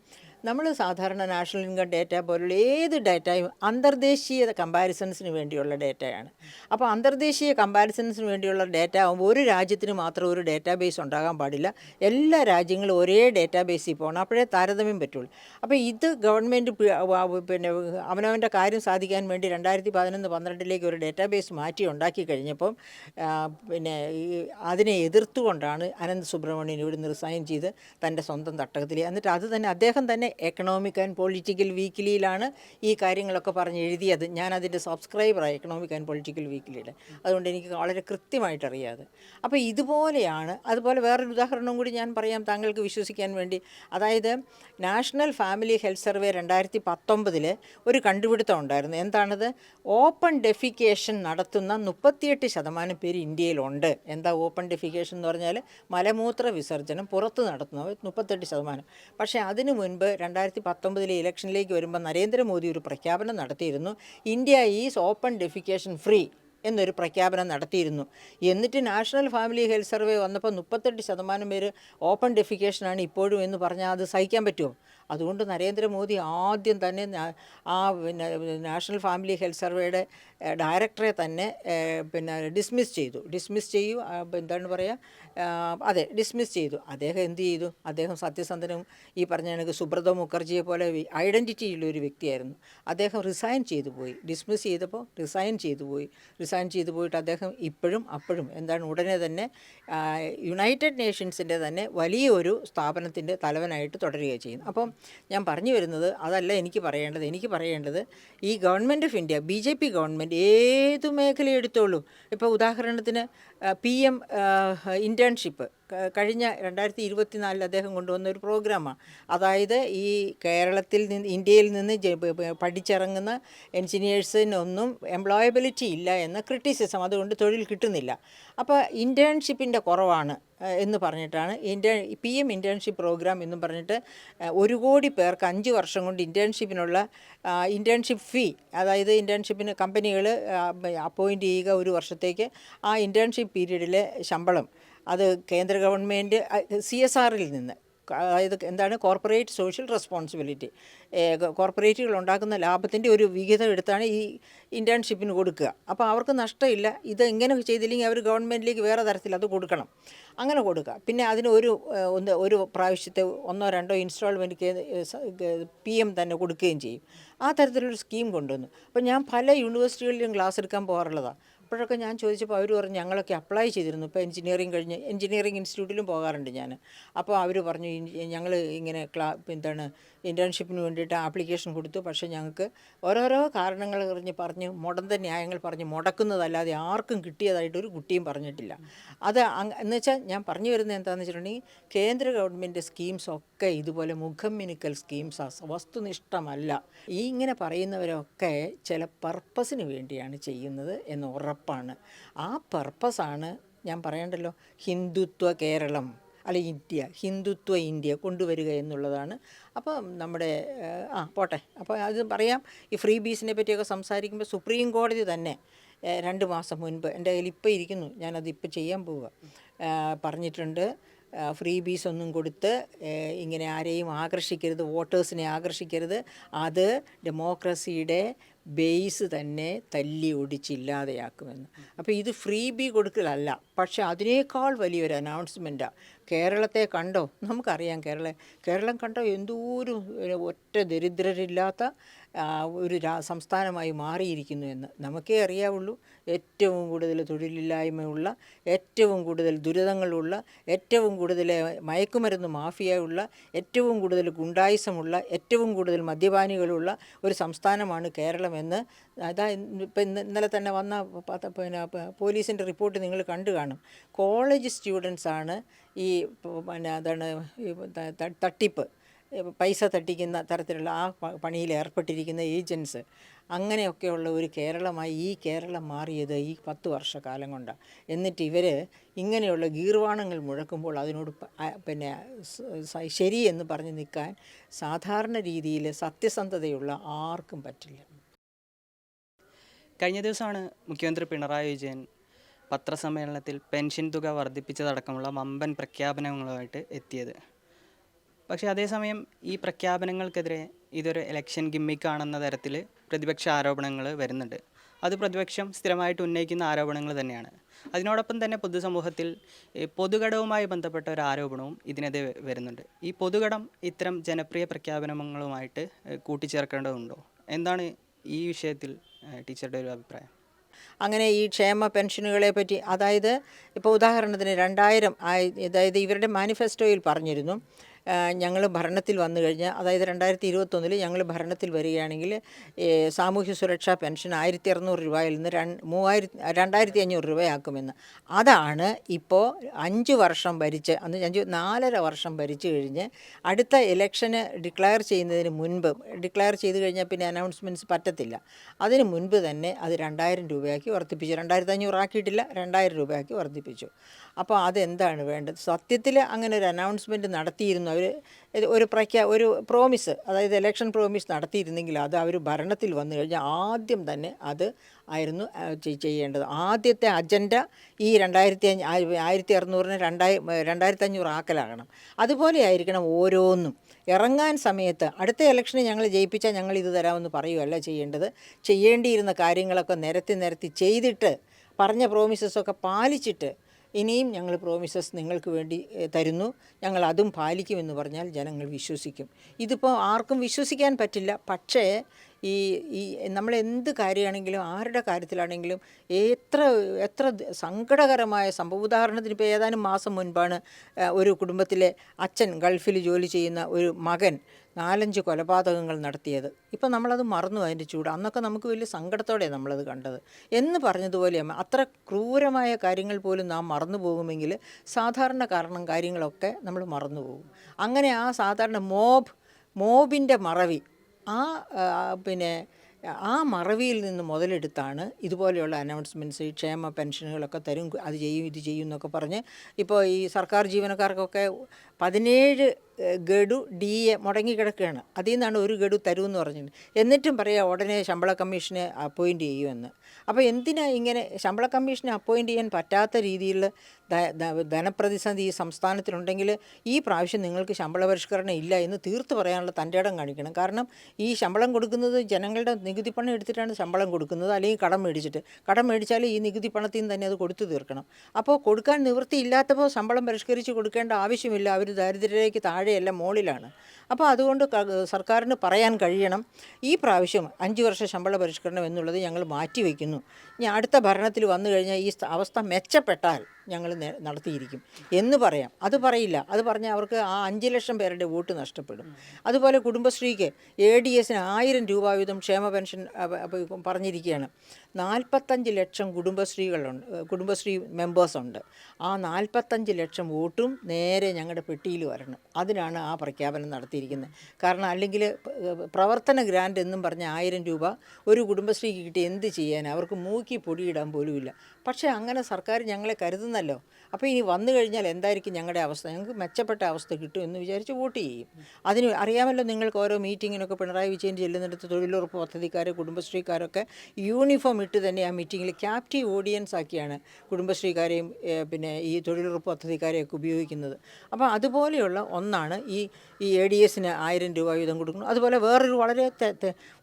നമ്മൾ സാധാരണ നാഷണൽ ഇൻകം ഡേറ്റ പോലുള്ള ഏത് ഡേറ്റയും അന്തർദേശീയ കമ്പാരിസൺസിന് വേണ്ടിയുള്ള ഡേറ്റയാണ്. അപ്പോൾ അന്തർദേശീയ കമ്പാരിസൺസിന് വേണ്ടിയുള്ള ഡേറ്റ ആകുമ്പോൾ ഒരു രാജ്യത്തിന് മാത്രം ഒരു ഡേറ്റാബേസ് ഉണ്ടാകാൻ പാടില്ല. എല്ലാ രാജ്യങ്ങളും ഒരേ ഡേറ്റാബേസിൽ പോകണം. അപ്പോഴേ താരതമ്യം പറ്റുള്ളൂ. അപ്പോൾ ഇത് ഗവൺമെന്റ് പിന്നെ അവനവന്റെ കാര്യം സാധിക്കാൻ വേണ്ടി രണ്ടായിരത്തി പതിനൊന്ന് പന്ത്രണ്ടിലേക്ക് ഒരു ഡേറ്റാബേസ് മാറ്റി ഉണ്ടാക്കി കഴിഞ്ഞപ്പം പിന്നെ അതിനെ എതിർത്തുകൊണ്ടാണ് അനന്ത് സുബ്രഹ്മണ്യൻ ഇവിടുന്ന് റിസൈൻ ചെയ്ത് തന്റെ സ്വന്തം തട്ടകത്തിൽ എന്നിട്ട് അത് തന്നെ അദ്ദേഹം തന്നെ എക്കണോമിക് ആൻഡ് പൊളിറ്റിക്കൽ വീക്കിലിയിലാണ് ഈ കാര്യങ്ങളൊക്കെ പറഞ്ഞ് എഴുതിയത്. ഞാൻ സബ്സ്ക്രൈബറായി എക്കണോമിക് ആൻഡ് പൊളിറ്റിക്കൽ വീക്കിലിയുടെ അതുകൊണ്ട് എനിക്ക് വളരെ കൃത്യമായിട്ട് അറിയാതെ. അപ്പോൾ ഇതുപോലെയാണ് അതുപോലെ വേറൊരു ഉദാഹരണം കൂടി ഞാൻ പറയാം താങ്കൾക്ക് വിശ്വസിക്കാൻ വേണ്ടി. അതായത് നാഷണൽ ഫാമിലി ഹെൽത്ത് സർവേ രണ്ടായിരത്തി പത്തൊമ്പതിൽ ഒരു കണ്ടുപിടുത്തം ഉണ്ടായിരുന്നു. എന്താണത്? ഓപ്പൺ ഡെഫിക്കേഷൻ നടത്തുന്ന മുപ്പത്തിയെട്ട് ശതമാനം പേര് ഇന്ത്യയിലുണ്ട്. എന്താ ഓപ്പൺ ഡെഫിക്കേഷൻ എന്ന് പറഞ്ഞാൽ മലമൂത്ര വിസർജനം പുറത്ത് നടത്തുന്നവർ മുപ്പത്തെട്ട് ശതമാനം. പക്ഷേ അതിനു മുൻപ് രണ്ടായിരത്തി പത്തൊമ്പതിലെ ഇലക്ഷനിലേക്ക് വരുമ്പോൾ നരേന്ദ്രമോദി ഒരു പ്രഖ്യാപനം നടത്തിയിരുന്നു. India is open defecation free. എന്നൊരു പ്രഖ്യാപനം നടത്തിയിരുന്നു. എന്നിട്ട് നാഷണൽ ഫാമിലി ഹെൽത്ത് സർവേ വന്നപ്പോൾ മുപ്പത്തെട്ട് ശതമാനം പേര് ഓപ്പൺ ഡെഫിക്കേഷനാണ് ഇപ്പോഴും എന്ന് പറഞ്ഞാൽ അത് സഹിക്കാൻ പറ്റുമോ? അതുകൊണ്ട് നരേന്ദ്രമോദി ആദ്യം തന്നെ ആ പിന്നെ നാഷണൽ ഫാമിലി ഹെൽത്ത് സർവേയുടെ ഡയറക്ടറെ തന്നെ പിന്നെ ഡിസ്മിസ് ചെയ്തു. ഡിസ്മിസ് ചെയ്യും എന്താണ് പറയുക അതെ ഡിസ്മിസ് ചെയ്തു. അദ്ദേഹം എന്ത് ചെയ്തു? അദ്ദേഹം സത്യസന്ധനും ഈ പറഞ്ഞ കണക്ക് സുബ്രത മുഖർജിയെ പോലെ ഐഡന്റിറ്റി ഉള്ള ഒരു വ്യക്തിയായിരുന്നു. അദ്ദേഹം റിസൈൻ ചെയ്തു പോയി. ഡിസ്മിസ് ചെയ്തപ്പോൾ റിസൈൻ ചെയ്തു പോയി. റിസൈൻ ചെയ്തു പോയിട്ട് അദ്ദേഹം ഇപ്പോഴും അപ്പോഴും എന്താണ് ഉടനെ തന്നെ യുണൈറ്റഡ് നേഷൻസിന്റെ തന്നെ വലിയൊരു സ്ഥാപനത്തിന്റെ തലവനായിട്ട് തുടരുകയാണ് ചെയ്യുന്നത്. അപ്പം ഞാൻ പറഞ്ഞു വരുന്നത് അതല്ല എനിക്ക് പറയേണ്ടത്. എനിക്ക് പറയേണ്ടത് ഈ government of India B J P government ഏത് മേഖല എടുത്തോളൂ ഇപ്പോൾ ഉദാഹരണത്തിന് പി എം ഇന്റേൺഷിപ്പ് കഴിഞ്ഞ രണ്ടായിരത്തി ഇരുപത്തിനാലിൽ അദ്ദേഹം കൊണ്ടുവന്ന ഒരു പ്രോഗ്രാമാണ് അതായത് ഈ കേരളത്തിൽ നിന്ന് ഇന്ത്യയിൽ നിന്ന് പഠിച്ചിറങ്ങുന്ന എൻജിനീയേഴ്സിനൊന്നും എംപ്ലോയബിലിറ്റി ഇല്ല എന്ന ക്രിറ്റിസിസം അതുകൊണ്ട് തൊഴിൽ കിട്ടുന്നില്ല. അപ്പോൾ ഇന്റേൺഷിപ്പിന്റെ കുറവാണ് എന്ന് പറഞ്ഞിട്ടാണ് intern P M internship programme എന്നും പറഞ്ഞിട്ട് ഒരു കോടി പേർക്ക് അഞ്ച് വർഷം കൊണ്ട് ഇന്റേൺഷിപ്പിനുള്ള ഇന്റേൺഷിപ്പ് ഫീ അതായത് ഇന്റേൺഷിപ്പിന് കമ്പനികൾ അപ്പോയിന്റ് ചെയ്യുക ഒരു വർഷത്തേക്ക് ആ ഇന്റേൺഷിപ്പ് പീരീഡിലെ ശമ്പളം. അത് കേന്ദ്ര ഗവൺമെന്റ് സി എസ് ആറിൽ നിന്ന്. അതായത് എന്താണ്? Corporate social responsibility. കോർപ്പറേറ്റുകൾ ഉണ്ടാക്കുന്ന ലാഭത്തിന്റെ ഒരു വിഹിതം എടുത്താണ് ഈ ഇന്റേൺഷിപ്പിന് കൊടുക്കുക. അപ്പോൾ അവർക്ക് നഷ്ടമില്ല. ഇത് ഇങ്ങനെ ചെയ്തില്ലെങ്കിൽ അവർ ഗവൺമെന്റിലേക്ക് വേറെ തരത്തിൽ അത് കൊടുക്കണം. അങ്ങനെ കൊടുക്കുക. പിന്നെ അതിന് ഒരു ഒന്ന് ഒരു പ്രാവശ്യത്തെ ഒന്നോ രണ്ടോ ഇൻസ്റ്റാൾമെന്റ് പി എം തന്നെ കൊടുക്കുകയും ചെയ്യും. ആ തരത്തിലൊരു സ്കീം കൊണ്ടുവന്നു. അപ്പോൾ ഞാൻ പല യൂണിവേഴ്സിറ്റികളിലും ക്ലാസ് എടുക്കാൻ പോകാറുള്ളതാണ്. അപ്പോഴൊക്കെ ഞാൻ ചോദിച്ചപ്പോൾ അവർ പറഞ്ഞു ഞങ്ങളൊക്കെ അപ്ലൈ ചെയ്തിരുന്നു. ഇപ്പോൾ എഞ്ചിനീയറിംഗ് കഴിഞ്ഞ് എഞ്ചിനീയറിംഗ് ഇൻസ്റ്റിറ്റ്യൂട്ടിലും പോകാറുണ്ട് ഞാൻ അപ്പോൾ അവർ പറഞ്ഞു ഞങ്ങൾ ഇങ്ങനെ ക്ലാ എന്താണ് ഇന്റേൺഷിപ്പിന് വേണ്ടിയിട്ട് ആപ്ലിക്കേഷൻ കൊടുത്തു. പക്ഷേ ഞങ്ങൾക്ക് ഓരോരോ കാരണങ്ങൾ പറഞ്ഞ് പറഞ്ഞ് മുടന്ത ന്യായങ്ങൾ പറഞ്ഞ് മുടക്കുന്നതല്ലാതെ ആർക്കും കിട്ടിയതായിട്ട് ഒരു കുട്ടിയും പറഞ്ഞിട്ടില്ല. അത് എന്ന് വെച്ചാൽ ഞാൻ പറഞ്ഞു വരുന്നത് എന്താണെന്ന് വെച്ചിട്ടുണ്ടെങ്കിൽ കേന്ദ്ര ഗവൺമെന്റ് സ്കീംസ് ഒക്കെ ഇതുപോലെ മുഖം മിനുക്കൽ സ്കീംസ് വസ്തുനിഷ്ഠമല്ല. ഈ ഇങ്ങനെ പറയുന്നവരൊക്കെ ചില പർപ്പസിന് വേണ്ടിയാണ് ചെയ്യുന്നത് എന്ന് ഉറപ്പാണ് ആ പർപ്പസാണ് ഞാൻ പറയണ്ടല്ലോ ഹിന്ദുത്വ കേരളം അല്ല ഇന്ത്യ ഹിന്ദുത്വ ഇന്ത്യ കൊണ്ടുവരിക എന്നുള്ളതാണ്. അപ്പോൾ നമ്മുടെ ആ പോട്ടെ. അപ്പോൾ അത് പറയാം ഈ ഫ്രീ ബീസിനെ പറ്റിയൊക്കെ സംസാരിക്കുമ്പോൾ സുപ്രീം കോടതി തന്നെ രണ്ട് മാസം മുൻപ് എന്റെ കയ്യിൽ ഇപ്പോൾ ഇരിക്കുന്നു ഞാനത് ഇപ്പോൾ ചെയ്യാൻ പോവുക പറഞ്ഞിട്ടുണ്ട് ഫ്രീ ബീസ് ഒന്നും കൊടുത്ത് ഇങ്ങനെ ആരെയും ആകർഷിക്കരുത് വോട്ടേഴ്സിനെ ആകർഷിക്കരുത്. അത് ഡെമോക്രസിയുടെ ബേസ് തന്നെ തല്ലി ഒടിച്ചില്ലാതെയാക്കുമെന്ന് അപ്പോൾ ഇത് ഫ്രീ ബി കൊടുക്കലല്ല. പക്ഷേ അതിനേക്കാൾ വലിയൊരു അനൗൺസ്മെന്റാണ് കേരളത്തെ കണ്ടോ? നമുക്കറിയാം കേരള കേരളം കണ്ടോ എന്തോരം ഒറ്റ ദരിദ്രരില്ലാത്ത ഒരു സംസ്ഥാനമായി മാറിയിരിക്കുന്നു എന്ന്. നമുക്കേ അറിയാവുള്ളൂ. ഏറ്റവും കൂടുതൽ തൊഴിലില്ലായ്മയുള്ള ഏറ്റവും കൂടുതൽ ദുരിതങ്ങളുള്ള ഏറ്റവും കൂടുതൽ മയക്കുമരുന്ന് മാഫിയയുള്ള ഏറ്റവും കൂടുതൽ ഗുണ്ടായിസമുള്ള ഏറ്റവും കൂടുതൽ മദ്യപാനികളുള്ള ഒരു സംസ്ഥാനമാണ് കേരളമെന്ന് അതാ ഇപ്പം ഇന്ന് ഇന്നലെ തന്നെ വന്ന പിന്നെ പോലീസിന്റെ റിപ്പോർട്ട് നിങ്ങൾ കണ്ടു കാണും. കോളേജ് സ്റ്റുഡൻസാണ് ഈ പിന്നെ അതാണ് തട്ടിപ്പ്. പൈസ തട്ടിക്കുന്ന തരത്തിലുള്ള ആ പണിയിൽ ഏർപ്പെട്ടിരിക്കുന്ന ഏജൻസ് അങ്ങനെയൊക്കെയുള്ള ഒരു കേരളമായി ഈ കേരളം മാറിയത് ഈ പത്ത് വർഷക്കാലം കൊണ്ടാണ് എന്നിട്ട് ഇവർ ഇങ്ങനെയുള്ള ഗീർവാണങ്ങൾ മുഴക്കുമ്പോൾ അതിനോട് പിന്നെ ശരി എന്ന് പറഞ്ഞ് നിൽക്കാൻ സാധാരണ രീതിയിൽ സത്യസന്ധതയുള്ള ആർക്കും പറ്റില്ല. കഴിഞ്ഞ ദിവസമാണ് മുഖ്യമന്ത്രി പിണറായി വിജയൻ പത്രസമ്മേളനത്തിൽ പെൻഷൻ തുക വർദ്ധിപ്പിച്ചതടക്കമുള്ള വമ്പൻ പ്രഖ്യാപനങ്ങളുമായിട്ട് എത്തിയത്. പക്ഷേ അതേസമയം ഈ പ്രഖ്യാപനങ്ങൾക്കെതിരെ ഇതൊരു ഇലക്ഷൻ ഗിമ്മിക്കാണെന്ന തരത്തിൽ പ്രതിപക്ഷ ആരോപണങ്ങൾ വരുന്നുണ്ട്. അത് പ്രതിപക്ഷം സ്ഥിരമായിട്ട് ഉന്നയിക്കുന്ന ആരോപണങ്ങൾ തന്നെയാണ്. അതിനോടൊപ്പം തന്നെ പൊതുസമൂഹത്തിൽ പൊതുഘടവുമായി ബന്ധപ്പെട്ട ഒരു ആരോപണവും ഇതിനെതിരെ വരുന്നുണ്ട്. ഈ പൊതുഘടം ഇത്തരം ജനപ്രിയ പ്രഖ്യാപനങ്ങളുമായിട്ട് കൂട്ടിച്ചേർക്കേണ്ടതുണ്ടോ? എന്താണ് ഈ വിഷയത്തിൽ ടീച്ചറുടെ ഒരു അഭിപ്രായം? അങ്ങനെ ഈ ക്ഷേമ പെൻഷനുകളെ പറ്റി അതായത് ഇപ്പോൾ ഉദാഹരണത്തിന് രണ്ടായിരം അതായത് ഇവരുടെ മാനിഫെസ്റ്റോയിൽ പറഞ്ഞിരുന്നു. ഞങ്ങൾ ഭരണത്തിൽ വന്നു കഴിഞ്ഞാൽ അതായത് രണ്ടായിരത്തി ഇരുപത്തൊന്നിൽ ഞങ്ങൾ ഭരണത്തിൽ വരികയാണെങ്കിൽ സാമൂഹ്യ സുരക്ഷാ പെൻഷൻ ആയിരത്തി അറുന്നൂറ് രൂപയിൽ നിന്ന് മൂവായിരത്തി രണ്ടായിരത്തി അഞ്ഞൂറ് രൂപയാക്കുമെന്ന്. അതാണ് ഇപ്പോൾ അഞ്ച് വർഷം ഭരിച്ച് അന്ന് അഞ്ച് നാലര വർഷം ഭരിച്ചു കഴിഞ്ഞ് അടുത്ത ഇലക്ഷന് ഡിക്ലെയർ ചെയ്യുന്നതിന് മുൻപ് ഡിക്ലെയർ ചെയ്ത് കഴിഞ്ഞാൽ പിന്നെ അനൗൺസ്മെന്റ്സ് പറ്റത്തില്ല. അതിന് മുൻപ് തന്നെ അത് രണ്ടായിരം രൂപയാക്കി വർദ്ധിപ്പിച്ചു. രണ്ടായിരത്തി അഞ്ഞൂറ് ആക്കിയിട്ടില്ല രണ്ടായിരം രൂപയാക്കി വർദ്ധിപ്പിച്ചു. അപ്പോൾ അതെന്താണ് വേണ്ടത്? സത്യത്തിൽ അങ്ങനെ ഒരു അനൗൺസ്മെന്റ് നടത്തിയിരുന്നു. അവർ ഒരു പ്രഖ്യാ ഒരു പ്രോമിസ് അതായത് ഇലക്ഷൻ പ്രോമിസ് നടത്തിയിരുന്നെങ്കിൽ അത് അവർ ഭരണത്തിൽ വന്നു കഴിഞ്ഞാൽ ആദ്യം തന്നെ അത് ആയിരുന്നു ചെയ്യേണ്ടത്. ആദ്യത്തെ അജണ്ട ഈ രണ്ടായിരത്തി ആയിരത്തി അറുന്നൂറിന് രണ്ടായി രണ്ടായിരത്തി അഞ്ഞൂറ് ആക്കലാകണം. അതുപോലെ ആയിരിക്കണം ഓരോന്നും. ഇറങ്ങാൻ സമയത്ത് അടുത്ത ഇലക്ഷന് ഞങ്ങൾ ജയിപ്പിച്ചാൽ ഞങ്ങൾ ഇത് തരാമെന്ന് പറയുകയല്ല ചെയ്യേണ്ടത്. ചെയ്യേണ്ടിയിരുന്ന കാര്യങ്ങളൊക്കെ നിരത്തി നിരത്തി ചെയ്തിട്ട് പറഞ്ഞ പ്രോമിസസ് ഒക്കെ പാലിച്ചിട്ട് ഇനിയും ഞങ്ങൾ പ്രോമിസസ് നിങ്ങൾക്ക് വേണ്ടി തരുന്നു. ഞങ്ങൾ അതും പാലിക്കുമെന്ന് പറഞ്ഞാൽ ജനങ്ങൾ വിശ്വസിക്കും. ഇതിപ്പോൾ ആർക്കും വിശ്വസിക്കാൻ പറ്റില്ല. പക്ഷേ ഈ ഈ നമ്മൾ എന്ത് കാര്യമാണെങ്കിലും ആരുടെ കാര്യത്തിലാണെങ്കിലും എത്ര എത്ര സങ്കടകരമായ സംഭവം. ഉദാഹരണത്തിന് ഇപ്പോൾ ഏതാനും മാസം മുൻപാണ് ഒരു കുടുംബത്തിലെ അച്ഛൻ ഗൾഫിൽ ജോലി ചെയ്യുന്ന ഒരു മകൻ നാലഞ്ച് കൊലപാതകങ്ങൾ നടത്തിയത്. ഇപ്പം നമ്മളത് മറന്നു അതിന്റെ ചൂട്. അന്നൊക്കെ നമുക്ക് വലിയ സങ്കടത്തോടെ നമ്മളത് കണ്ടത്. എന്ന് പറഞ്ഞതുപോലെ അത്ര ക്രൂരമായ കാര്യങ്ങൾ പോലും നാം മറന്നു പോകുമെങ്കിൽ സാധാരണ കാരണം കാര്യങ്ങളൊക്കെ നമ്മൾ മറന്നു പോകും. അങ്ങനെ ആ സാധാരണ മോബ് മോബിന്റെ മറവി ആ പിന്നെ ആ മറവിയിൽ നിന്ന് മുതലെടുത്താണ് ഇതുപോലെയുള്ള അനൗൺസ്മെന്റ്സ് ക്ഷേമ പെൻഷനുകളൊക്കെ തരും അത് ചെയ്യും ഇത് ചെയ്യും എന്നൊക്കെ പറഞ്ഞ് ഇപ്പോൾ ഈ സർക്കാർ ജീവനക്കാർക്കൊക്കെ പതിനേഴ് ഗഡു ഡി എ മുടങ്ങിക്കിടക്കുകയാണ്. അതിൽ നിന്നാണ് ഒരു ഗഡു തരുമെന്ന് പറഞ്ഞത്. എന്നിട്ടും പറയാം ഉടനെ ശമ്പള കമ്മീഷനെ അപ്പോയിന്റ് ചെയ്യുമെന്ന്. അപ്പോൾ എന്തിനാ ഇങ്ങനെ ശമ്പള കമ്മീഷനെ അപ്പോയിന്റ് ചെയ്യാൻ പറ്റാത്ത രീതിയിൽ ധനപ്രതിസന്ധി ഈ സംസ്ഥാനത്തിലുണ്ടെങ്കിൽ ഈ പ്രാവശ്യം നിങ്ങൾക്ക് ശമ്പള പരിഷ്കരണം ഇല്ല എന്ന് തീർത്തു പറയാനുള്ള തന്റെ ഇടം കാണിക്കണം. കാരണം ഈ ശമ്പളം കൊടുക്കുന്നത് ജനങ്ങളുടെ നികുതി പണം എടുത്തിട്ടാണ് ശമ്പളം കൊടുക്കുന്നത്. അല്ലെങ്കിൽ കടം മേടിച്ചിട്ട്. കടം മേടിച്ചാൽ ഈ നികുതി പണത്തിൽ നിന്ന് തന്നെ അത് കൊടുത്തു തീർക്കണം. അപ്പോൾ കൊടുക്കാൻ നിവൃത്തിയില്ലാത്തപ്പോൾ ശമ്പളം പരിഷ്കരിച്ച് കൊടുക്കേണ്ട ആവശ്യമില്ല. അവർ ദാരിദ്ര്യരേഖയ്ക്ക് താഴെയല്ല മുകളിലാണ്. അപ്പോൾ അതുകൊണ്ട് സർക്കാരിന് പറയാൻ കഴിയണം. ഈ പ്രാവശ്യം അഞ്ച് വർഷ ശമ്പള പരിഷ്കരണം എന്നുള്ളത് ഞങ്ങൾ മാറ്റിവെക്കുന്നു. ഇനി അടുത്ത ഭരണത്തിൽ വന്നു കഴിഞ്ഞാൽ ഈ അവസ്ഥ മെച്ചപ്പെട്ടാൽ ഞങ്ങൾ നടത്തിയിരിക്കും. എന്ന് പറയാം. അത് പറയില്ല. അത് പറഞ്ഞാൽ അവർക്ക് ആ അഞ്ച് ലക്ഷം പേരുടെ വോട്ട് നഷ്ടപ്പെടും. അതുപോലെ കുടുംബശ്രീക്ക് എ ഡി എസിന് ആയിരം രൂപ വീതം ക്ഷേമ പെൻഷൻ പറഞ്ഞിരിക്കുകയാണ്. നാൽപ്പത്തഞ്ച് ലക്ഷം കുടുംബശ്രീകളുണ്ട് കുടുംബശ്രീ മെമ്പേഴ്സുണ്ട്. ആ നാൽപ്പത്തഞ്ച് ലക്ഷം വോട്ടും നേരെ ഞങ്ങളുടെ പെട്ടിയിൽ വരണം. അതിനാണ് ആ പ്രഖ്യാപനം നടത്തിയിരിക്കുന്നത്. കാരണം അല്ലെങ്കിൽ പ്രവർത്തന ഗ്രാൻഡ് എന്നും പറഞ്ഞ ആയിരം രൂപ ഒരു കുടുംബശ്രീക്ക് കിട്ടി എന്ത് ചെയ്യാൻ അവർക്ക് മൂക്കി പൊടിയിടാൻ പോലുമില്ല. പക്ഷേ അങ്ങനെ സർക്കാർ ഞങ്ങളെ കരുതുന്നല്ലോ. അപ്പോൾ ഇനി വന്നു കഴിഞ്ഞാൽ എന്തായിരിക്കും ഞങ്ങളുടെ അവസ്ഥ? ഞങ്ങൾക്ക് മെച്ചപ്പെട്ട അവസ്ഥ കിട്ടും എന്ന് വിചാരിച്ച് വോട്ട് ചെയ്യും. അതിന് അറിയാമല്ലോ നിങ്ങൾക്ക് ഓരോ മീറ്റിങ്ങിനൊക്കെ പിണറായി വിജയൻ ചെല്ലുന്നിടത്ത് തൊഴിലുറപ്പ് പദ്ധതിക്കാർ കുടുംബശ്രീക്കാരൊക്കെ യൂണിഫോം ഇട്ട് തന്നെ ആ മീറ്റിങ്ങിൽ ക്യാപ്റ്റീവ് ഓഡിയൻസ് ആക്കിയാണ് കുടുംബശ്രീക്കാരെയും പിന്നെ ഈ തൊഴിലുറപ്പ് പദ്ധതിക്കാരെയൊക്കെ ഉപയോഗിക്കുന്നത്. അപ്പോൾ അതുപോലെയുള്ള ഒന്നാണ് ഈ ഈ എ ഡി എസിന് ആയിരം രൂപ വീതം കൊടുക്കുന്നത് അതുപോലെ വേറൊരു വളരെ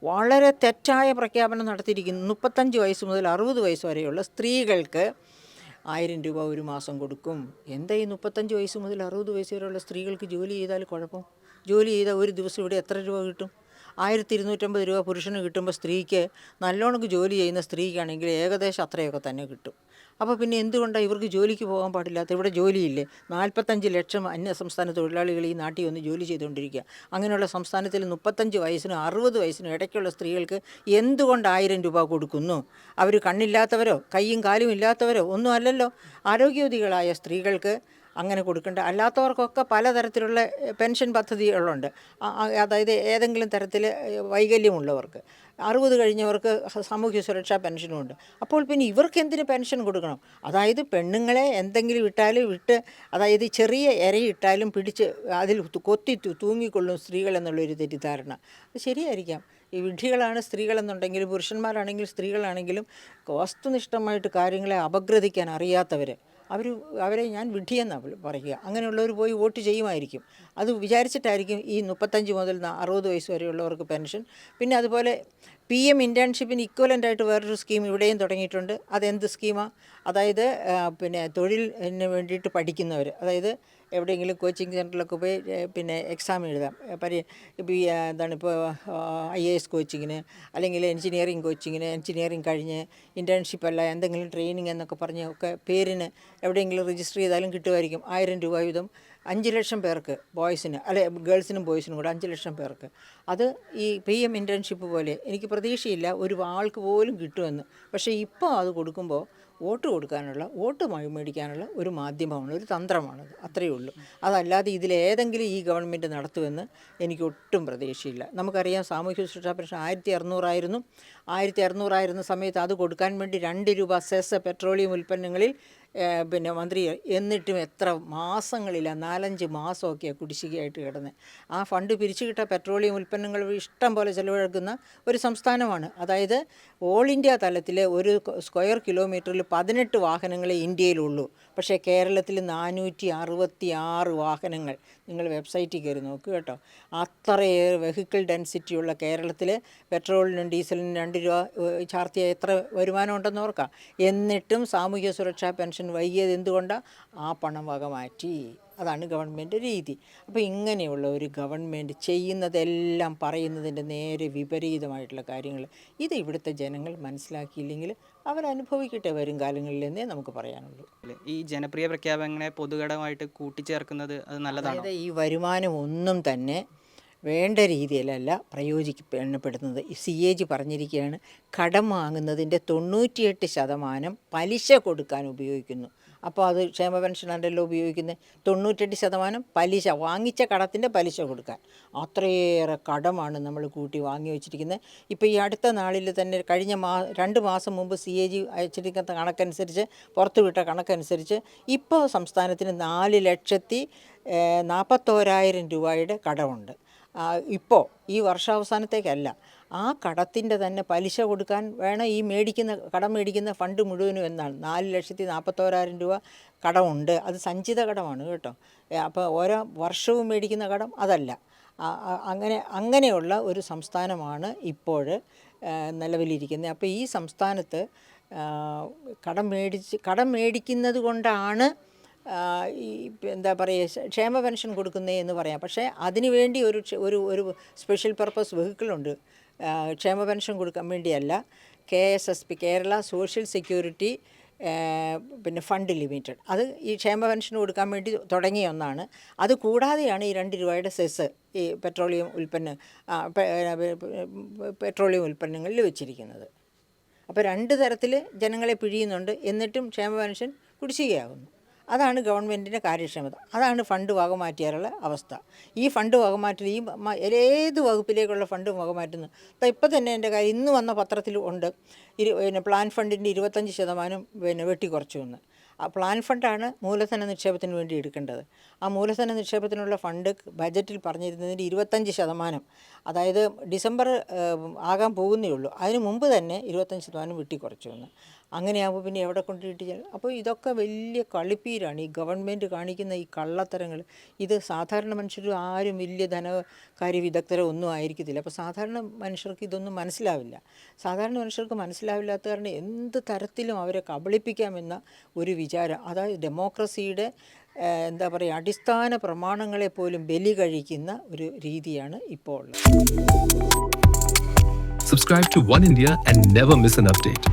വളരെ തെറ്റായ പ്രഖ്യാപനം നടത്തിയിരിക്കുന്നു. മുപ്പത്തഞ്ച് വയസ്സ് മുതൽ അറുപത് വയസ്സ് വരെയുള്ള സ്ത്രീകൾക്ക് ആയിരം രൂപ ഒരു മാസം കൊടുക്കും. എന്താ ഈ മുപ്പത്തഞ്ച് വയസ്സ് മുതൽ അറുപത് വയസ്സ് വരെയുള്ള സ്ത്രീകൾക്ക് ജോലി ചെയ്താൽ കുഴപ്പം? ജോലി ചെയ്താൽ ഒരു ദിവസം ഇവിടെ എത്ര രൂപ കിട്ടും? ആയിരത്തി ഇരുന്നൂറ്റമ്പത് രൂപ പുരുഷന് കിട്ടുമ്പോൾ സ്ത്രീക്ക് നല്ലോണം ജോലി ചെയ്യുന്ന സ്ത്രീക്കാണെങ്കിൽ ഏകദേശം അത്രയൊക്കെ തന്നെ കിട്ടും. അപ്പോൾ പിന്നെ എന്തുകൊണ്ടാണ് ഇവർക്ക് ജോലിക്ക് പോകാൻ പാടില്ലാത്ത? ഇവിടെ ജോലിയില്ലേ? നാൽപ്പത്തഞ്ച് ലക്ഷം അന്യ സംസ്ഥാന തൊഴിലാളികൾ ഈ നാട്ടിൽ വന്ന് ജോലി ചെയ്തുകൊണ്ടിരിക്കുക. അങ്ങനെയുള്ള സംസ്ഥാനത്തിൽ മുപ്പത്തഞ്ച് വയസ്സിനും അറുപത് വയസ്സിനും ഇടയ്ക്കുള്ള സ്ത്രീകൾക്ക് എന്തുകൊണ്ട് ആയിരം രൂപ കൊടുക്കുന്നു? അവർ കണ്ണില്ലാത്തവരോ കൈയും കാലും ഇല്ലാത്തവരോ ഒന്നും അല്ലല്ലോ. ആരോഗ്യവതികളായ സ്ത്രീകൾക്ക് അങ്ങനെ കൊടുക്കേണ്ട. അല്ലാത്തവർക്കൊക്കെ പലതരത്തിലുള്ള പെൻഷൻ പദ്ധതികളുണ്ട്. അതായത് ഏതെങ്കിലും തരത്തിൽ വൈകല്യമുള്ളവർക്ക്. അറുപത് കഴിഞ്ഞവർക്ക് സാമൂഹ്യ സുരക്ഷാ പെൻഷനുമുണ്ട്. അപ്പോൾ പിന്നെ ഇവർക്ക് എന്തിന് പെൻഷൻ കൊടുക്കണം? അതായത് പെണ്ണുങ്ങളെ എന്തെങ്കിലും ഇട്ടാലും വിട്ട് അതായത് ചെറിയ ഇരയിട്ടാലും പിടിച്ച് അതിൽ കൊത്തി തൂങ്ങിക്കൊള്ളും സ്ത്രീകൾ എന്നുള്ളൊരു തെറ്റിദ്ധാരണ. അത് ശരിയായിരിക്കാം. ഈ വിഡ്ഢികളാണ് സ്ത്രീകളെന്നുണ്ടെങ്കിലും പുരുഷന്മാരാണെങ്കിലും സ്ത്രീകളാണെങ്കിലും വസ്തുനിഷ്ഠമായിട്ട് കാര്യങ്ങളെ അപഗ്രഥിക്കാൻ അറിയാത്തവർ അവർ അവരെ ഞാൻ വിഡ്ഢിയെന്നാണ് പറയുക. അങ്ങനെയുള്ളവർ പോയി വോട്ട് ചെയ്യുമായിരിക്കും. അത് വിചാരിച്ചിട്ടായിരിക്കും ഈ മുപ്പത്തഞ്ച് മുതൽ അറുപത് വയസ്സ് വരെയുള്ളവർക്ക് പെൻഷൻ. പിന്നെ അതുപോലെ പി എം ഇന്റേൺഷിപ്പിന് ഇക്വലന്റ് ആയിട്ട് വേറൊരു സ്കീം ഇവിടെയും തുടങ്ങിയിട്ടുണ്ട്. അതെന്ത് സ്കീമാണ് അതായത് പിന്നെ തൊഴിലിന് വേണ്ടിയിട്ട് പഠിക്കുന്നവർ അതായത് എവിടെയെങ്കിലും കോച്ചിങ് സെന്ററിലൊക്കെ പോയി പിന്നെ എക്സാം എഴുതാം. പരി ഇപ്പോൾ ഈ എന്താണ് ഇപ്പോൾ ഐ എ എസ് കോച്ചിങ്ങിന് അല്ലെങ്കിൽ എൻജിനീയറിങ് കോച്ചിങ്ങിന് എൻജിനീയറിങ് കഴിഞ്ഞ് ഇന്റേൺഷിപ്പ് അല്ല എന്തെങ്കിലും ട്രെയിനിങ് എന്നൊക്കെ പറഞ്ഞ് ഒക്കെ പേരിന് എവിടെയെങ്കിലും രജിസ്റ്റർ ചെയ്താലും കിട്ടുമായിരിക്കും. ആയിരം രൂപ വീതം അഞ്ച് ലക്ഷം പേർക്ക് ബോയ്സിന് അല്ലെ ഗേൾസിനും ബോയ്സിനും കൂടെ അഞ്ച് ലക്ഷം പേർക്ക്. അത് ഈ പി എം ഇന്റേൺഷിപ്പ് പോലെ എനിക്ക് പ്രതീക്ഷയില്ല ഒരു ആൾക്ക് പോലും കിട്ടുമെന്ന്. പക്ഷേ ഇപ്പോൾ അത് കൊടുക്കുമ്പോൾ വോട്ട് കൊടുക്കാനുള്ള വോട്ട് മേടിക്കാനുള്ള ഒരു മാധ്യമമാണ് ഒരു തന്ത്രമാണത് അത്രയേ ഉള്ളൂ. അതല്ലാതെ ഇതിലേതെങ്കിലും ഈ ഗവൺമെന്റ് നടത്തുമെന്ന് എനിക്ക് ഒട്ടും പ്രതീക്ഷയില്ല. നമുക്കറിയാം സാമൂഹ്യ സുരക്ഷാ പെൻഷൻ ആയിരത്തി അറുന്നൂറായിരുന്നു ആയിരത്തി അറുന്നൂറായിരുന്ന സമയത്ത് അത് കൊടുക്കാൻ വേണ്ടി രണ്ട് രൂപ സെസ് പെട്രോളിയം ഉൽപ്പന്നങ്ങളിൽ പിന്നെ മന്ത്രി എന്നിട്ടും എത്ര മാസങ്ങളില്ല നാലഞ്ച് മാസമൊക്കെയാണ് കുടിശ്ശികയായിട്ട് കിടന്നത് ആ ഫണ്ട് പിരിച്ചു കിട്ട പെട്രോളിയം ഉൽപ്പന്നങ്ങൾ ഇഷ്ടം പോലെ ചിലവഴിക്കുന്ന ഒരു സംസ്ഥാനമാണ്. അതായത് ഓൾ ഇന്ത്യ തലത്തിൽ ഒരു സ്ക്വയർ കിലോമീറ്ററിൽ പതിനെട്ട് വാഹനങ്ങളെ ഇന്ത്യയിലുള്ളൂ. പക്ഷേ കേരളത്തിൽ നാനൂറ്റി അറുപത്തി ആറ് വാഹനങ്ങൾ. നിങ്ങൾ വെബ്സൈറ്റിൽ കയറി നോക്കുക കേട്ടോ. അത്രയേറെ വെഹിക്കിൾ ഡെൻസിറ്റി ഉള്ള കേരളത്തിൽ പെട്രോളിനും ഡീസലിനും രണ്ട് രൂപ ചാർത്തിയ എത്ര വരുമാനം ഉണ്ടെന്ന് ഓർക്കാം. എന്നിട്ടും സാമൂഹ്യ സുരക്ഷാ പെൻഷൻ വൈകിയത് എന്തുകൊണ്ടാണ് ആ പണം വക മാറ്റി. അതാണ് ഗവൺമെന്റ് രീതി. അപ്പോൾ ഇങ്ങനെയുള്ള ഒരു ഗവൺമെന്റ് ചെയ്യുന്നതെല്ലാം പറയുന്നതിന്റെ നേരെ വിപരീതമായിട്ടുള്ള കാര്യങ്ങൾ ഇത് ഇവിടുത്തെ ജനങ്ങൾ മനസ്സിലാക്കിയില്ലെങ്കിൽ അവരനുഭവിക്കട്ടെ വരും കാലങ്ങളിൽ എന്നേ നമുക്ക് പറയാനുള്ളൂ. ഈ ജനപ്രിയ പ്രഖ്യാപനങ്ങളെ പൊതുഘടകമായിട്ട് കൂട്ടിച്ചേർക്കുന്നത് അത് നല്ലതാണ്? അതായത് ഈ വരുമാനം ഒന്നും തന്നെ വേണ്ട രീതിയിലല്ല പ്രയോജിക്കപ്പെടുന്നത്. സി എ ജി പറഞ്ഞിരിക്കുകയാണ് കടം വാങ്ങുന്നതിന്റെ തൊണ്ണൂറ്റിയെട്ട് ശതമാനം പലിശ കൊടുക്കാൻ ഉപയോഗിക്കുന്നു. അപ്പോൾ അത് ക്ഷേമ പെൻഷൻ പെൻഷനാണല്ലോ ഉപയോഗിക്കുന്നത്? തൊണ്ണൂറ്റെട്ട് ശതമാനം പലിശ വാങ്ങിച്ച കടത്തിന്റെ പലിശ കൊടുക്കാൻ. അത്രയേറെ കടമാണ് നമ്മൾ കൂട്ടി വാങ്ങി വെച്ചിരിക്കുന്നത്. ഇപ്പോൾ ഈ അടുത്ത നാളിൽ തന്നെ കഴിഞ്ഞ മാ രണ്ട് മാസം മുമ്പ് സി എ ജി അയച്ചിരിക്കുന്ന കണക്കനുസരിച്ച് പുറത്തുവിട്ട കണക്കനുസരിച്ച് ഇപ്പോൾ സംസ്ഥാനത്തിന് നാല് ലക്ഷത്തി നാൽപ്പത്തോരായിരം രൂപയുടെ കടമുണ്ട്. ഇപ്പോൾ ഈ വർഷാവസാനത്തേക്കല്ല. ആ കടത്തിന്റെ തന്നെ പലിശ കൊടുക്കാൻ വേണം ഈ മേടിക്കുന്ന കടം മേടിക്കുന്ന ഫണ്ട് മുഴുവനും എന്നാണ്. നാല് ലക്ഷത്തി നാൽപ്പത്തോരായിരം രൂപ കടമുണ്ട്. അത് സഞ്ചിത കടമാണ് കേട്ടോ. അപ്പോൾ ഓരോ വർഷവും മേടിക്കുന്ന കടം അതല്ല. അങ്ങനെ അങ്ങനെയുള്ള ഒരു സംസ്ഥാനമാണ് ഇപ്പോൾ നിലവിലിരിക്കുന്നത്. അപ്പോൾ ഈ സംസ്ഥാനത്ത് കടം മേടിച്ച് കടം മേടിക്കുന്നത് കൊണ്ടാണ് ഈ എന്താ പറയുക ക്ഷേമ പെൻഷൻ കൊടുക്കുന്നേ എന്ന് പറയാം. പക്ഷേ അതിന് വേണ്ടി ഒരു ഒരു ഒരു സ്പെഷ്യൽ പർപ്പസ് വെഹിക്കിളുണ്ട് ക്ഷേമ പെൻഷൻ കൊടുക്കാൻ വേണ്ടിയല്ല. K S S P Kerala social security പിന്നെ ഫണ്ട് ലിമിറ്റഡ്. അത് ഈ ക്ഷേമ പെൻഷൻ കൊടുക്കാൻ വേണ്ടി തുടങ്ങിയ ഒന്നാണ്. അത് കൂടാതെയാണ് ഈ രണ്ട് രൂപയുടെ സെസ് ഈ പെട്രോളിയം ഉൽപ്പന്ന പെട്രോളിയം ഉൽപ്പന്നങ്ങളിൽ വെച്ചിരിക്കുന്നത്. അപ്പോൾ രണ്ട് തരത്തിൽ ജനങ്ങളെ പിഴിയുന്നുണ്ട്. എന്നിട്ടും ക്ഷേമ പെൻഷൻ കുടിശ്ശികയാകുന്നു. അതാണ് ഗവൺമെന്റിന്റെ കാര്യക്ഷമത. അതാണ് ഫണ്ട് വകമാറ്റിയാലുള്ള അവസ്ഥ. ഈ ഫണ്ട് വകമാറ്റൽ ഈ ഏത് വകുപ്പിലേക്കുള്ള ഫണ്ട് വകമാറ്റുന്നു? മാറ്റുന്നു ഇപ്പം തന്നെ എന്റെ കാര്യം ഇന്ന് വന്ന പത്രത്തിൽ ഉണ്ട്. ഇരു പിന്നെ പ്ലാൻ ഫണ്ടിന്റെ ഇരുപത്തഞ്ച് ശതമാനം പിന്നെ വെട്ടിക്കുറച്ചു എന്ന്. ആ പ്ലാൻ ഫണ്ടാണ് മൂലധന നിക്ഷേപത്തിന് വേണ്ടി എടുക്കേണ്ടത്. ആ മൂലധന നിക്ഷേപത്തിനുള്ള ഫണ്ട് ബജറ്റിൽ പറഞ്ഞിരുന്നതിന്റെ ഇരുപത്തഞ്ച് ശതമാനം അതായത് ഡിസംബർ ആകാൻ പോകുന്നേ ഉള്ളൂ. അതിന് മുമ്പ് തന്നെ ഇരുപത്തഞ്ച് ശതമാനം വെട്ടിക്കുറച്ചു എന്ന്. അങ്ങനെയാകുമ്പോൾ പിന്നെ എവിടെ കൊണ്ടിട്ട് ചെയ്യാൻ അപ്പോൾ ഇതൊക്കെ വലിയ കളിപ്പീരാണ് ഈ ഗവൺമെന്റ് കാണിക്കുന്ന ഈ കള്ളത്തരങ്ങൾ ഇത് സാധാരണ മനുഷ്യർ ആരും വലിയ ധനകാര്യ വിദഗ്ധരോ ഒന്നും ആയിരിക്കത്തില്ല. അപ്പോൾ സാധാരണ മനുഷ്യർക്ക് ഇതൊന്നും മനസ്സിലാവില്ല. സാധാരണ മനുഷ്യർക്ക് മനസ്സിലാവില്ലാത്ത കാരണം എന്ത് തരത്തിലും അവരെ കബളിപ്പിക്കാമെന്ന ഒരു വിചാരം. അതായത് ഡെമോക്രസിയുടെ എന്താ പറയുക അടിസ്ഥാന പ്രമാണങ്ങളെ പോലും ബലി കഴിക്കുന്ന ഒരു രീതിയാണ് ഇപ്പോൾ ഉള്ളത്. Subscribe to One India and never miss an update.